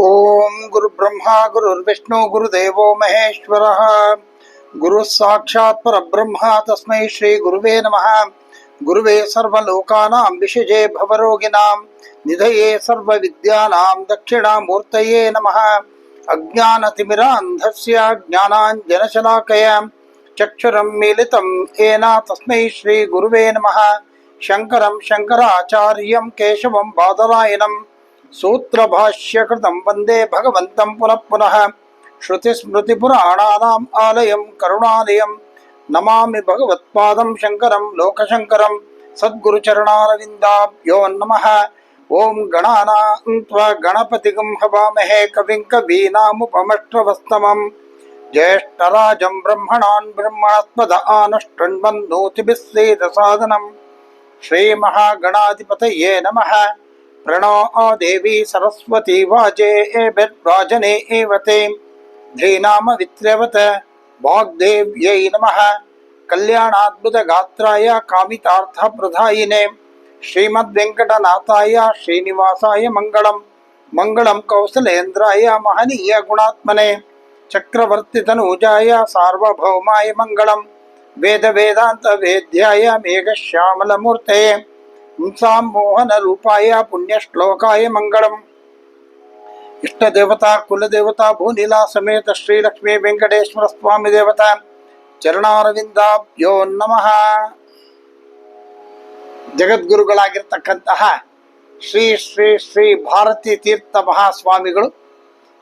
ओम गुरु ब्रह्मा गुरु विष्णु गुरु देवो महेश्वर। गुरु साक्षात पर परब्रह्म तस्म श्री गुरुवे नम। गुरुवे सर्वलोकानां विषजे भवरोगिना, निधये सर्व विद्या सर्वविद्यानां दक्षिणामूर्तये नमः। अज्ञानतिमिरान्धस्य ज्ञानाञ्जनशलाकया चक्षुरं मिलितं तस्म श्री गुरुवे नम। शंकर शङ्कराचार्यं केशवं बादलायनम సూత్రభాష్యకృతం వందే భగవంతం పునః పునః శృతిస్మృతిపురాణానాం ఆలయం కరుణాలయం. నమామి భగవత్పాదం శంకరం లోకశంకరం. సద్గురుచరణారవిందాభ్యో నమ. ఓం గణానా గణపతిగం హవామహే కవిం కవీనాముపమష్ట్రవస్తమం. జ్యేష్టరాజం బ్రహ్మణాన్ బ్రహ్మణస్పద ఆనుష్ణ్వన్నోతిభిశ్రీరసాదనం श्रीमहागणाधिपतये नमः प्रणो देवी सरस्वती वाजे एभिर्वाजने एव ते। धीनामवित्र्यवत वाग्देव्यै नमः। कल्याणाद्भुतगात्राय कामितार्थप्रदायिने श्रीमद्वेङ्कटनाथाय श्रीनिवासाय मङ्गलम्। मङ्गलं कौसलेन्द्राय महनीय गुणात्मने। चक्रवर्तितनूजाय सार्वभौमाय मङ्गलम्। वेदवेदान्तवेद्याय मेघश्यामलमूर्तये ಹಿಂಸಾಂ ಮೋಹನ ರೂಪಾಯ ಪುಣ್ಯ ಶ್ಲೋಕಾಯ ಮಂಗಳಂ ಇಷ್ಟ ದೇವತಾ ಕುಲದೇವತಾ ಭೂನಿಲಾ ಸಮೇತ ಶ್ರೀಲಕ್ಷ್ಮೀ ವೆಂಕಟೇಶ್ವರ ಸ್ವಾಮಿ ದೇವತಾ ಚರಣಾರವಿಂದಾಭ್ಯೋ ನಮಃ ಜಗದ್ಗುರುಗಳಾಗಿರ್ತಕ್ಕಂತಹ ಶ್ರೀ ಶ್ರೀ ಶ್ರೀ ಭಾರತೀ ತೀರ್ಥ ಮಹಾಸ್ವಾಮಿಗಳು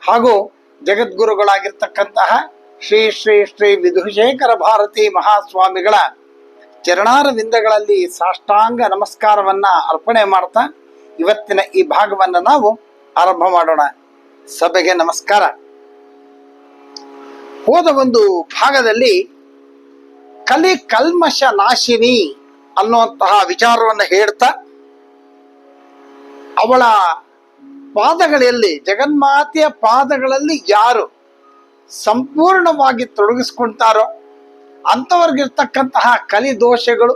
ಹಾಗೂ ಜಗದ್ಗುರುಗಳಾಗಿರ್ತಕ್ಕಂತಹ ಶ್ರೀ ಶ್ರೀ ಶ್ರೀ ವಿಧುಶೇಖರ ಭಾರತಿ ಮಹಾಸ್ವಾಮಿಗಳ ಚರಣಾರವಿಂದಗಳಲ್ಲಿ ಸಾಷ್ಟಾಂಗ ನಮಸ್ಕಾರವನ್ನ ಅರ್ಪಣೆ ಮಾಡ್ತಾ ಇವತ್ತಿನ ಈ ಭಾಗವನ್ನ ನಾವು ಆರಂಭ ಮಾಡೋಣ. ಸಭೆಗೆ ನಮಸ್ಕಾರ. ಹೋದ ಒಂದು ಭಾಗದಲ್ಲಿ ಕಲಿ ಕಲ್ಮಶ ನಾಶಿನಿ ಅನ್ನುವಂತಹ ವಿಚಾರವನ್ನು ಹೇಳ್ತಾ ಅವಳ ಪಾದಗಳಲ್ಲಿ, ಜಗನ್ಮಾತೆಯ ಪಾದಗಳಲ್ಲಿ ಯಾರು ಸಂಪೂರ್ಣವಾಗಿ ತೊಡಗಿಸ್ಕೊಂತಾರೋ ಅಂಥವ್ರಿಗಿರ್ತಕ್ಕಂತಹ ಕಲಿ ದೋಷಗಳು,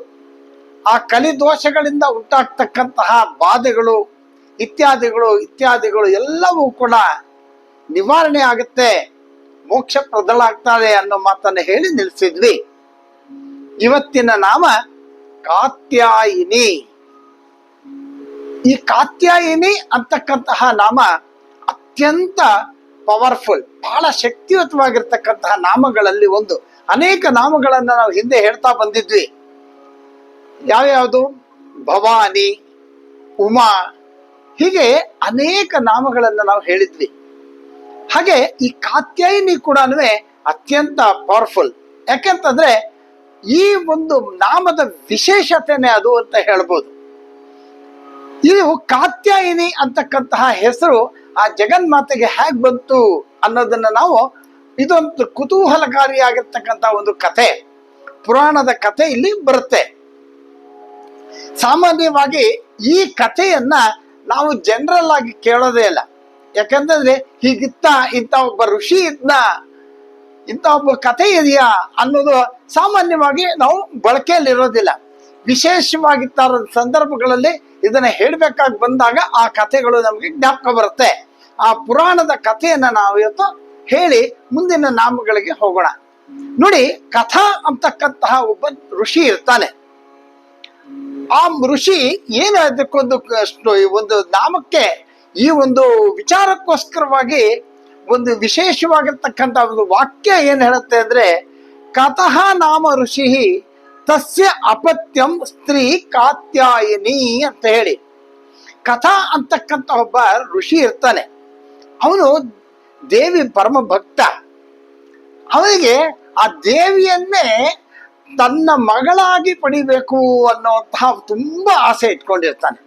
ಆ ಕಲಿ ದೋಷಗಳಿಂದ ಉಂಟಾಗ್ತಕ್ಕಂತಹ ಬಾಧೆಗಳು, ಇತ್ಯಾದಿಗಳು ಇತ್ಯಾದಿಗಳು ಎಲ್ಲವೂ ಕೂಡ ನಿವಾರಣೆ ಆಗುತ್ತೆ, ಮೋಕ್ಷ ಪ್ರದಳಾಗ್ತಾಳೆ ಅನ್ನೋ ಮಾತನ್ನು ಹೇಳಿ ನಿಲ್ಲಿಸಿದ್ವಿ. ಇವತ್ತಿನ ನಾಮ ಕಾತ್ಯಾಯಿನಿ. ಈ ಕಾತ್ಯಾಯಿನಿ ಅಂತಕ್ಕಂತಹ ನಾಮ ಅತ್ಯಂತ ಪವರ್ಫುಲ್ ಬಹಳ ಶಕ್ತಿಯುತವಾಗಿರ್ತಕ್ಕಂತಹ ನಾಮಗಳಲ್ಲಿ ಒಂದು. ಅನೇಕ ನಾಮಗಳನ್ನ ನಾವು ಹಿಂದೆ ಹೇಳ್ತಾ ಬಂದಿದ್ವಿ. ಯಾವ್ಯಾವುದು? ಭವಾನಿ, ಉಮಾ ಹೀಗೆ ಅನೇಕ ನಾಮಗಳನ್ನ ನಾವು ಹೇಳಿದ್ವಿ. ಹಾಗೆ ಈ ಕಾತ್ಯಾಯಿನಿ ಕೂಡ ಅತ್ಯಂತ ಪವರ್ಫುಲ್ ಯಾಕೆಂತಂದ್ರೆ ಈ ಒಂದು ನಾಮದ ವಿಶೇಷತೆನೆ ಅದು ಅಂತ ಹೇಳ್ಬೋದು. ಇದು ಕಾತ್ಯಾಯಿನಿ ಅಂತಕ್ಕಂತಹ ಹೆಸರು ಆ ಜಗನ್ಮಾತೆಗೆ ಹೇಗ್ ಬಂತು ಅನ್ನೋದನ್ನ ನಾವು ಇದೊಂದು ಕುತೂಹಲಕಾರಿಯಾಗಿರ್ತಕ್ಕಂಥ ಒಂದು ಕಥೆ. ಪುರಾಣದ ಕಥೆ ಇಲ್ಲಿ ಬರುತ್ತೆ. ಸಾಮಾನ್ಯವಾಗಿ ಈ ಕಥೆಯನ್ನ ನಾವು ಜನರಲ್ ಆಗಿ ಕೇಳೋದೇ ಇಲ್ಲ. ಯಾಕಂತಂದ್ರೆ ಹೀಗಿತ್ತ ಇಂಥ ಒಬ್ಬ ಋಷಿ ಇದ್ನ, ಇಂಥ ಒಬ್ಬ ಕಥೆ ಇದೆಯಾ ಅನ್ನೋದು ಸಾಮಾನ್ಯವಾಗಿ ನಾವು ಬಳಕೆಯಲ್ಲಿ ಇರೋದಿಲ್ಲ. ವಿಶೇಷವಾಗಿ ತರ ಸಂದರ್ಭಗಳಲ್ಲಿ ಇದನ್ನ ಹೇಳ್ಬೇಕಾಗಿ ಬಂದಾಗ ಆ ಕಥೆಗಳು ನಮಗೆ ಜ್ಞಾಪಕ ಬರುತ್ತೆ. ಆ ಪುರಾಣದ ಕಥೆಯನ್ನ ನಾವು ಇವತ್ತು ಹೇಳಿ ಮುಂದಿನ ನಾಮಗಳಿಗೆ ಹೋಗೋಣ. ನೋಡಿ, ಕಥಾ ಅಂತಕ್ಕಂತಹ ಒಬ್ಬ ಋಷಿ ಇರ್ತಾನೆ. ಆ ಋಷಿ ಏನು ಅದಕ್ಕೊಂದು ಒಂದು ನಾಮಕ್ಕೆ ಈ ಒಂದು ವಿಚಾರಕ್ಕೋಸ್ಕರವಾಗಿ ಒಂದು ವಿಶೇಷವಾಗಿರ್ತಕ್ಕಂಥ ಒಂದು ವಾಕ್ಯ ಏನ್ ಹೇಳುತ್ತೆ ಅಂದ್ರೆ, ಕಥಃ ನಾಮ ಋಷಿ ತಸ್ಯ ಅಪತ್ಯಂ ಸ್ತ್ರೀ ಕಾತ್ಯಾಯಿನಿ ಅಂತ ಹೇಳಿ. ಕಥಾ ಅಂತಕ್ಕಂಥ ಒಬ್ಬ ಋಷಿ ಇರ್ತಾನೆ. ಅವನು ದೇವಿ ಪರಮ ಭಕ್ತ. ಅವನಿಗೆ ಆ ದೇವಿಯನ್ನೇ ತನ್ನ ಮಗಳಾಗಿ ಪಡಿಬೇಕು ಅನ್ನೋಂತಹ ತುಂಬಾ ಆಸೆ ಇಟ್ಕೊಂಡಿರ್ತಾನೆ.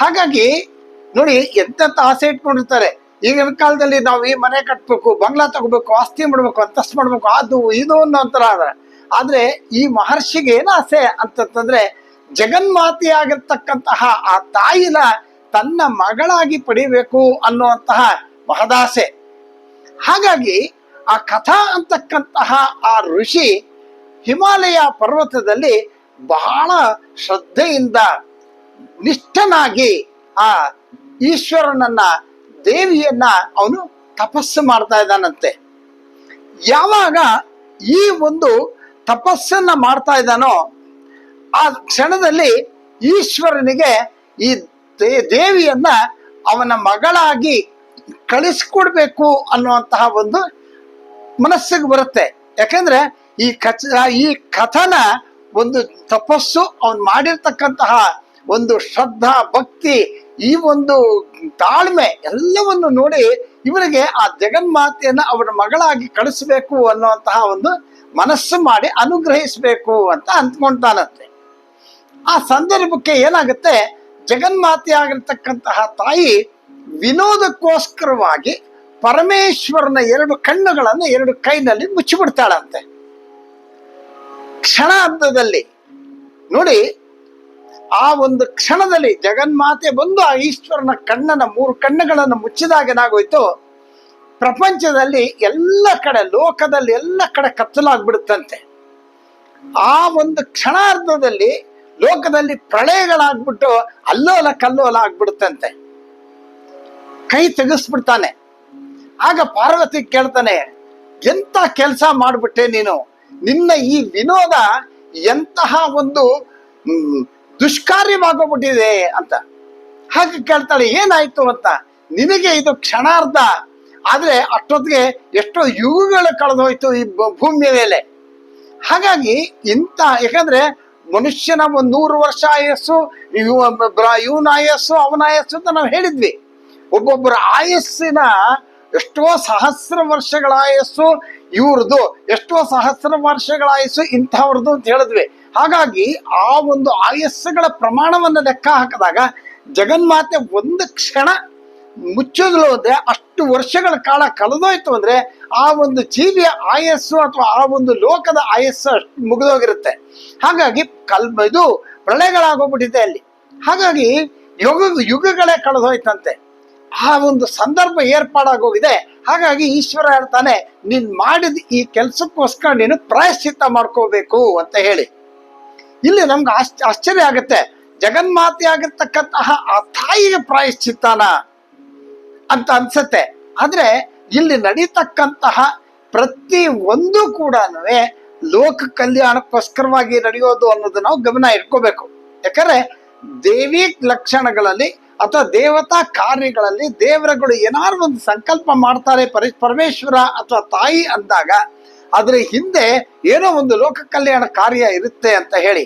ಹಾಗಾಗಿ ನೋಡಿ ಎಂತ ಆಸೆ ಇಟ್ಕೊಂಡಿರ್ತಾರೆ. ಈಗಿನ ಕಾಲದಲ್ಲಿ ನಾವು ಈ ಮನೆ ಕಟ್ಬೇಕು, ಬಂಗ್ಲಾ ತಗೋಬೇಕು, ಆಸ್ತಿ ಮಾಡ್ಬೇಕು, ಅಂತಸ್ತು ಮಾಡ್ಬೇಕು, ಅದು, ಇದು ಅನ್ನೋ ಒಂಥರ ಆದ್ರೆ ಈ ಮಹರ್ಷಿಗೆ ಏನು ಆಸೆ ಅಂತಂತಂದ್ರೆ ಜಗನ್ಮಾತೆಯಾಗಿರ್ತಕ್ಕಂತಹ ಆ ತಾಯಿನ ತನ್ನ ಮಗಳಾಗಿ ಪಡಿಬೇಕು ಅನ್ನುವಂತಹ ಮಹದಾಸೆ. ಹಾಗಾಗಿ ಆ ಕಥಾ ಅಂತಕ್ಕಂತಹ ಆ ಋಷಿ ಹಿಮಾಲಯ ಪರ್ವತದಲ್ಲಿ ಬಹಳ ಶ್ರದ್ಧೆಯಿಂದ ನಿಷ್ಠನಾಗಿ ಆ ಈಶ್ವರನನ್ನ, ದೇವಿಯನ್ನ ಅವನು ತಪಸ್ಸು ಮಾಡ್ತಾ ಇದ್ದಾನಂತೆ. ಯಾವಾಗ ಈ ಒಂದು ತಪಸ್ಸನ್ನ ಮಾಡ್ತಾ ಇದ್ದಾನೋ, ಆ ಕ್ಷಣದಲ್ಲಿ ಈಶ್ವರನಿಗೆ ಈ ದೇವಿಯನ್ನ ಅವನ ಮಗಳಾಗಿ ಕಳಿಸ್ಕೊಡ್ಬೇಕು ಅನ್ನುವಂತಹ ಒಂದು ಮನಸ್ಸಿಗೆ ಬರುತ್ತೆ. ಯಾಕಂದ್ರೆ ಈ ಕಚ, ಈ ಕಥನ ಒಂದು ತಪಸ್ಸು, ಅವನು ಮಾಡಿರ್ತಕ್ಕಂತಹ ಒಂದು ಶ್ರದ್ಧಾ, ಭಕ್ತಿ, ಈ ಒಂದು ತಾಳ್ಮೆ ಎಲ್ಲವನ್ನು ನೋಡಿ ಇವರಿಗೆ ಆ ಜಗನ್ಮಾತೆಯನ್ನು ಅವನ ಮಗಳಾಗಿ ಕಳಿಸ್ಬೇಕು ಅನ್ನುವಂತಹ ಒಂದು ಮನಸ್ಸು ಮಾಡಿ ಅನುಗ್ರಹಿಸಬೇಕು ಅಂತ ಅಂದ್ಕೊಂತಾನಂತೆ ಆ ಸಂದರ್ಭಕ್ಕೆ ಏನಾಗುತ್ತೆ? ಜಗನ್ಮಾತೆ ಆಗಿರ್ತಕ್ಕಂತಹ ತಾಯಿ ವಿನೋದಕ್ಕೋಸ್ಕರವಾಗಿ ಪರಮೇಶ್ವರನ ಎರಡು ಕಣ್ಣುಗಳನ್ನು ಎರಡು ಕೈನಲ್ಲಿ ಮುಚ್ಚಿಬಿಡ್ತಾಳಂತೆ. ಕ್ಷಣಾರ್ಧದಲ್ಲಿ ನೋಡಿ, ಆ ಒಂದು ಕ್ಷಣದಲ್ಲಿ ಜಗನ್ಮಾತೆ ಬಂದು ಆ ಈಶ್ವರನ ಕಣ್ಣನ ಮೂರು ಕಣ್ಣುಗಳನ್ನು ಮುಚ್ಚಿದಾಗ ಏನಾಗೋಯ್ತು? ಪ್ರಪಂಚದಲ್ಲಿ ಎಲ್ಲ ಕಡೆ, ಲೋಕದಲ್ಲಿ ಎಲ್ಲ ಕಡೆ ಕತ್ತಲಾಗ್ಬಿಡುತ್ತಂತೆ. ಆ ಒಂದು ಕ್ಷಣಾರ್ಧದಲ್ಲಿ ಲೋಕದಲ್ಲಿ ಪ್ರಳಯಗಳಾಗ್ಬಿಟ್ಟು ಅಲ್ಲೋಲ ಕಲ್ಲೋಲ ಆಗ್ಬಿಡುತ್ತಂತೆ. ಕೈ ತೆಗೆಸ್ಬಿಡ್ತಾನೆ. ಆಗ ಪಾರ್ವತಿ ಕೇಳ್ತಾನೆ, ಎಂತ ಕೆಲಸ ಮಾಡಿಬಿಟ್ಟೆ ನೀನು? ನಿನ್ನ ಈ ವಿನೋದ ಎಂತಹ ಒಂದು ದುಷ್ಕಾರ್ಯವಾಗೋಗ್ಬಿಟ್ಟಿದೆ ಅಂತ. ಹಾಗೆ ಕೇಳ್ತಾಳೆ, ಏನಾಯ್ತು ಅಂತ? ನಿನಗೆ ಇದು ಕ್ಷಣಾರ್ಧ. ಆದ್ರೆ ಅಷ್ಟೊತ್ತಿಗೆ ಎಷ್ಟೋ ಯುಗಗಳು ಕಳೆದೋಯ್ತು ಈ ಭೂಮಿಯ ಮೇಲೆ. ಹಾಗಾಗಿ ಇಂಥ, ಯಾಕಂದ್ರೆ ಮನುಷ್ಯನ ಒಂದು ನೂರು ವರ್ಷ ಆಯಸ್ಸು ಇವನ ಆಯಸ್ಸು, ಅವನ ಆಯಸ್ಸು ಅಂತ ನಾವು ಹೇಳಿದ್ವಿ. ಒಬ್ಬೊಬ್ಬರ ಆಯಸ್ಸಿನ ಎಷ್ಟೋ ಸಹಸ್ರ ವರ್ಷಗಳ ಆಯಸ್ಸು ಇವ್ರದ್ದು, ಎಷ್ಟೋ ಸಹಸ್ರ ವರ್ಷಗಳ ಆಯಸ್ಸು ಇಂಥವ್ರದ್ದು ಅಂತ ಹೇಳಿದ್ವಿ. ಹಾಗಾಗಿ ಆ ಒಂದು ಆಯಸ್ಸುಗಳ ಪ್ರಮಾಣವನ್ನು ಲೆಕ್ಕ ಹಾಕಿದಾಗ ಜಗನ್ಮಾತೆ ಒಂದು ಕ್ಷಣ ಮುಚ್ಚೋದ್ಲು ಅಂದ್ರೆ ಅಷ್ಟು ವರ್ಷಗಳ ಕಾಲ ಕಳೆದೋಯ್ತು ಅಂದ್ರೆ ಆ ಒಂದು ಜೀವಿಯ ಆಯಸ್ಸು ಅಥವಾ ಆ ಒಂದು ಲೋಕದ ಆಯಸ್ಸು ಅಷ್ಟು ಮುಗಿದೋಗಿರುತ್ತೆ. ಹಾಗಾಗಿ ಕಲ್ ಇದು ಪ್ರಳಯಗಳಾಗೋಗ್ಬಿಟ್ಟಿದೆ ಅಲ್ಲಿ. ಹಾಗಾಗಿ ಯುಗ ಯುಗಗಳೇ ಕಳೆದೋಯ್ತಂತೆ. ಆ ಒಂದು ಸಂದರ್ಭ ಏರ್ಪಾಡಾಗೋಗಿದೆ. ಹಾಗಾಗಿ ಈಶ್ವರ ಹೇಳ್ತಾನೆ, ನೀನ್ ಮಾಡಿದ ಈ ಕೆಲ್ಸಕ್ಕೋಸ್ಕರ ನೀನು ಪ್ರಾಯಶ್ಚಿತ್ತ ಮಾಡ್ಕೋಬೇಕು ಅಂತ ಹೇಳಿ. ಇಲ್ಲಿ ನಮ್ಗೆ ಆಶ್ಚ ಆಶ್ಚರ್ಯ ಆಗುತ್ತೆ. ಜಗನ್ಮಾತೆ ಆಗಿರ್ತಕ್ಕಂತಹ ಆ ತಾಯಿಗೆ ಪ್ರಾಯಶ್ಚಿತ್ತಾನ ಅಂತ ಅನ್ಸುತ್ತೆ. ಆದ್ರೆ ಇಲ್ಲಿ ನಡೀತಕ್ಕಂತಹ ಪ್ರತಿ ಒಂದು ಕೂಡ ಲೋಕ ಕಲ್ಯಾಣಕ್ಕೋಸ್ಕರವಾಗಿ ನಡೆಯೋದು ಅನ್ನೋದು ನಾವು ಗಮನ ಇಟ್ಕೋಬೇಕು. ಯಾಕಂದ್ರೆ ದೇವಿ ಲಕ್ಷಣಗಳಲ್ಲಿ ಅಥವಾ ದೇವತಾ ಕಾರ್ಯಗಳಲ್ಲಿ ದೇವರುಗಳು ಏನಾರು ಒಂದು ಸಂಕಲ್ಪ ಮಾಡ್ತಾರೆ ಪರಿ, ಪರಮೇಶ್ವರ ಅಥವಾ ತಾಯಿ ಅಂದಾಗ ಅದರ ಹಿಂದೆ ಏನೋ ಒಂದು ಲೋಕ ಕಲ್ಯಾಣ ಕಾರ್ಯ ಇರುತ್ತೆ ಅಂತ ಹೇಳಿ.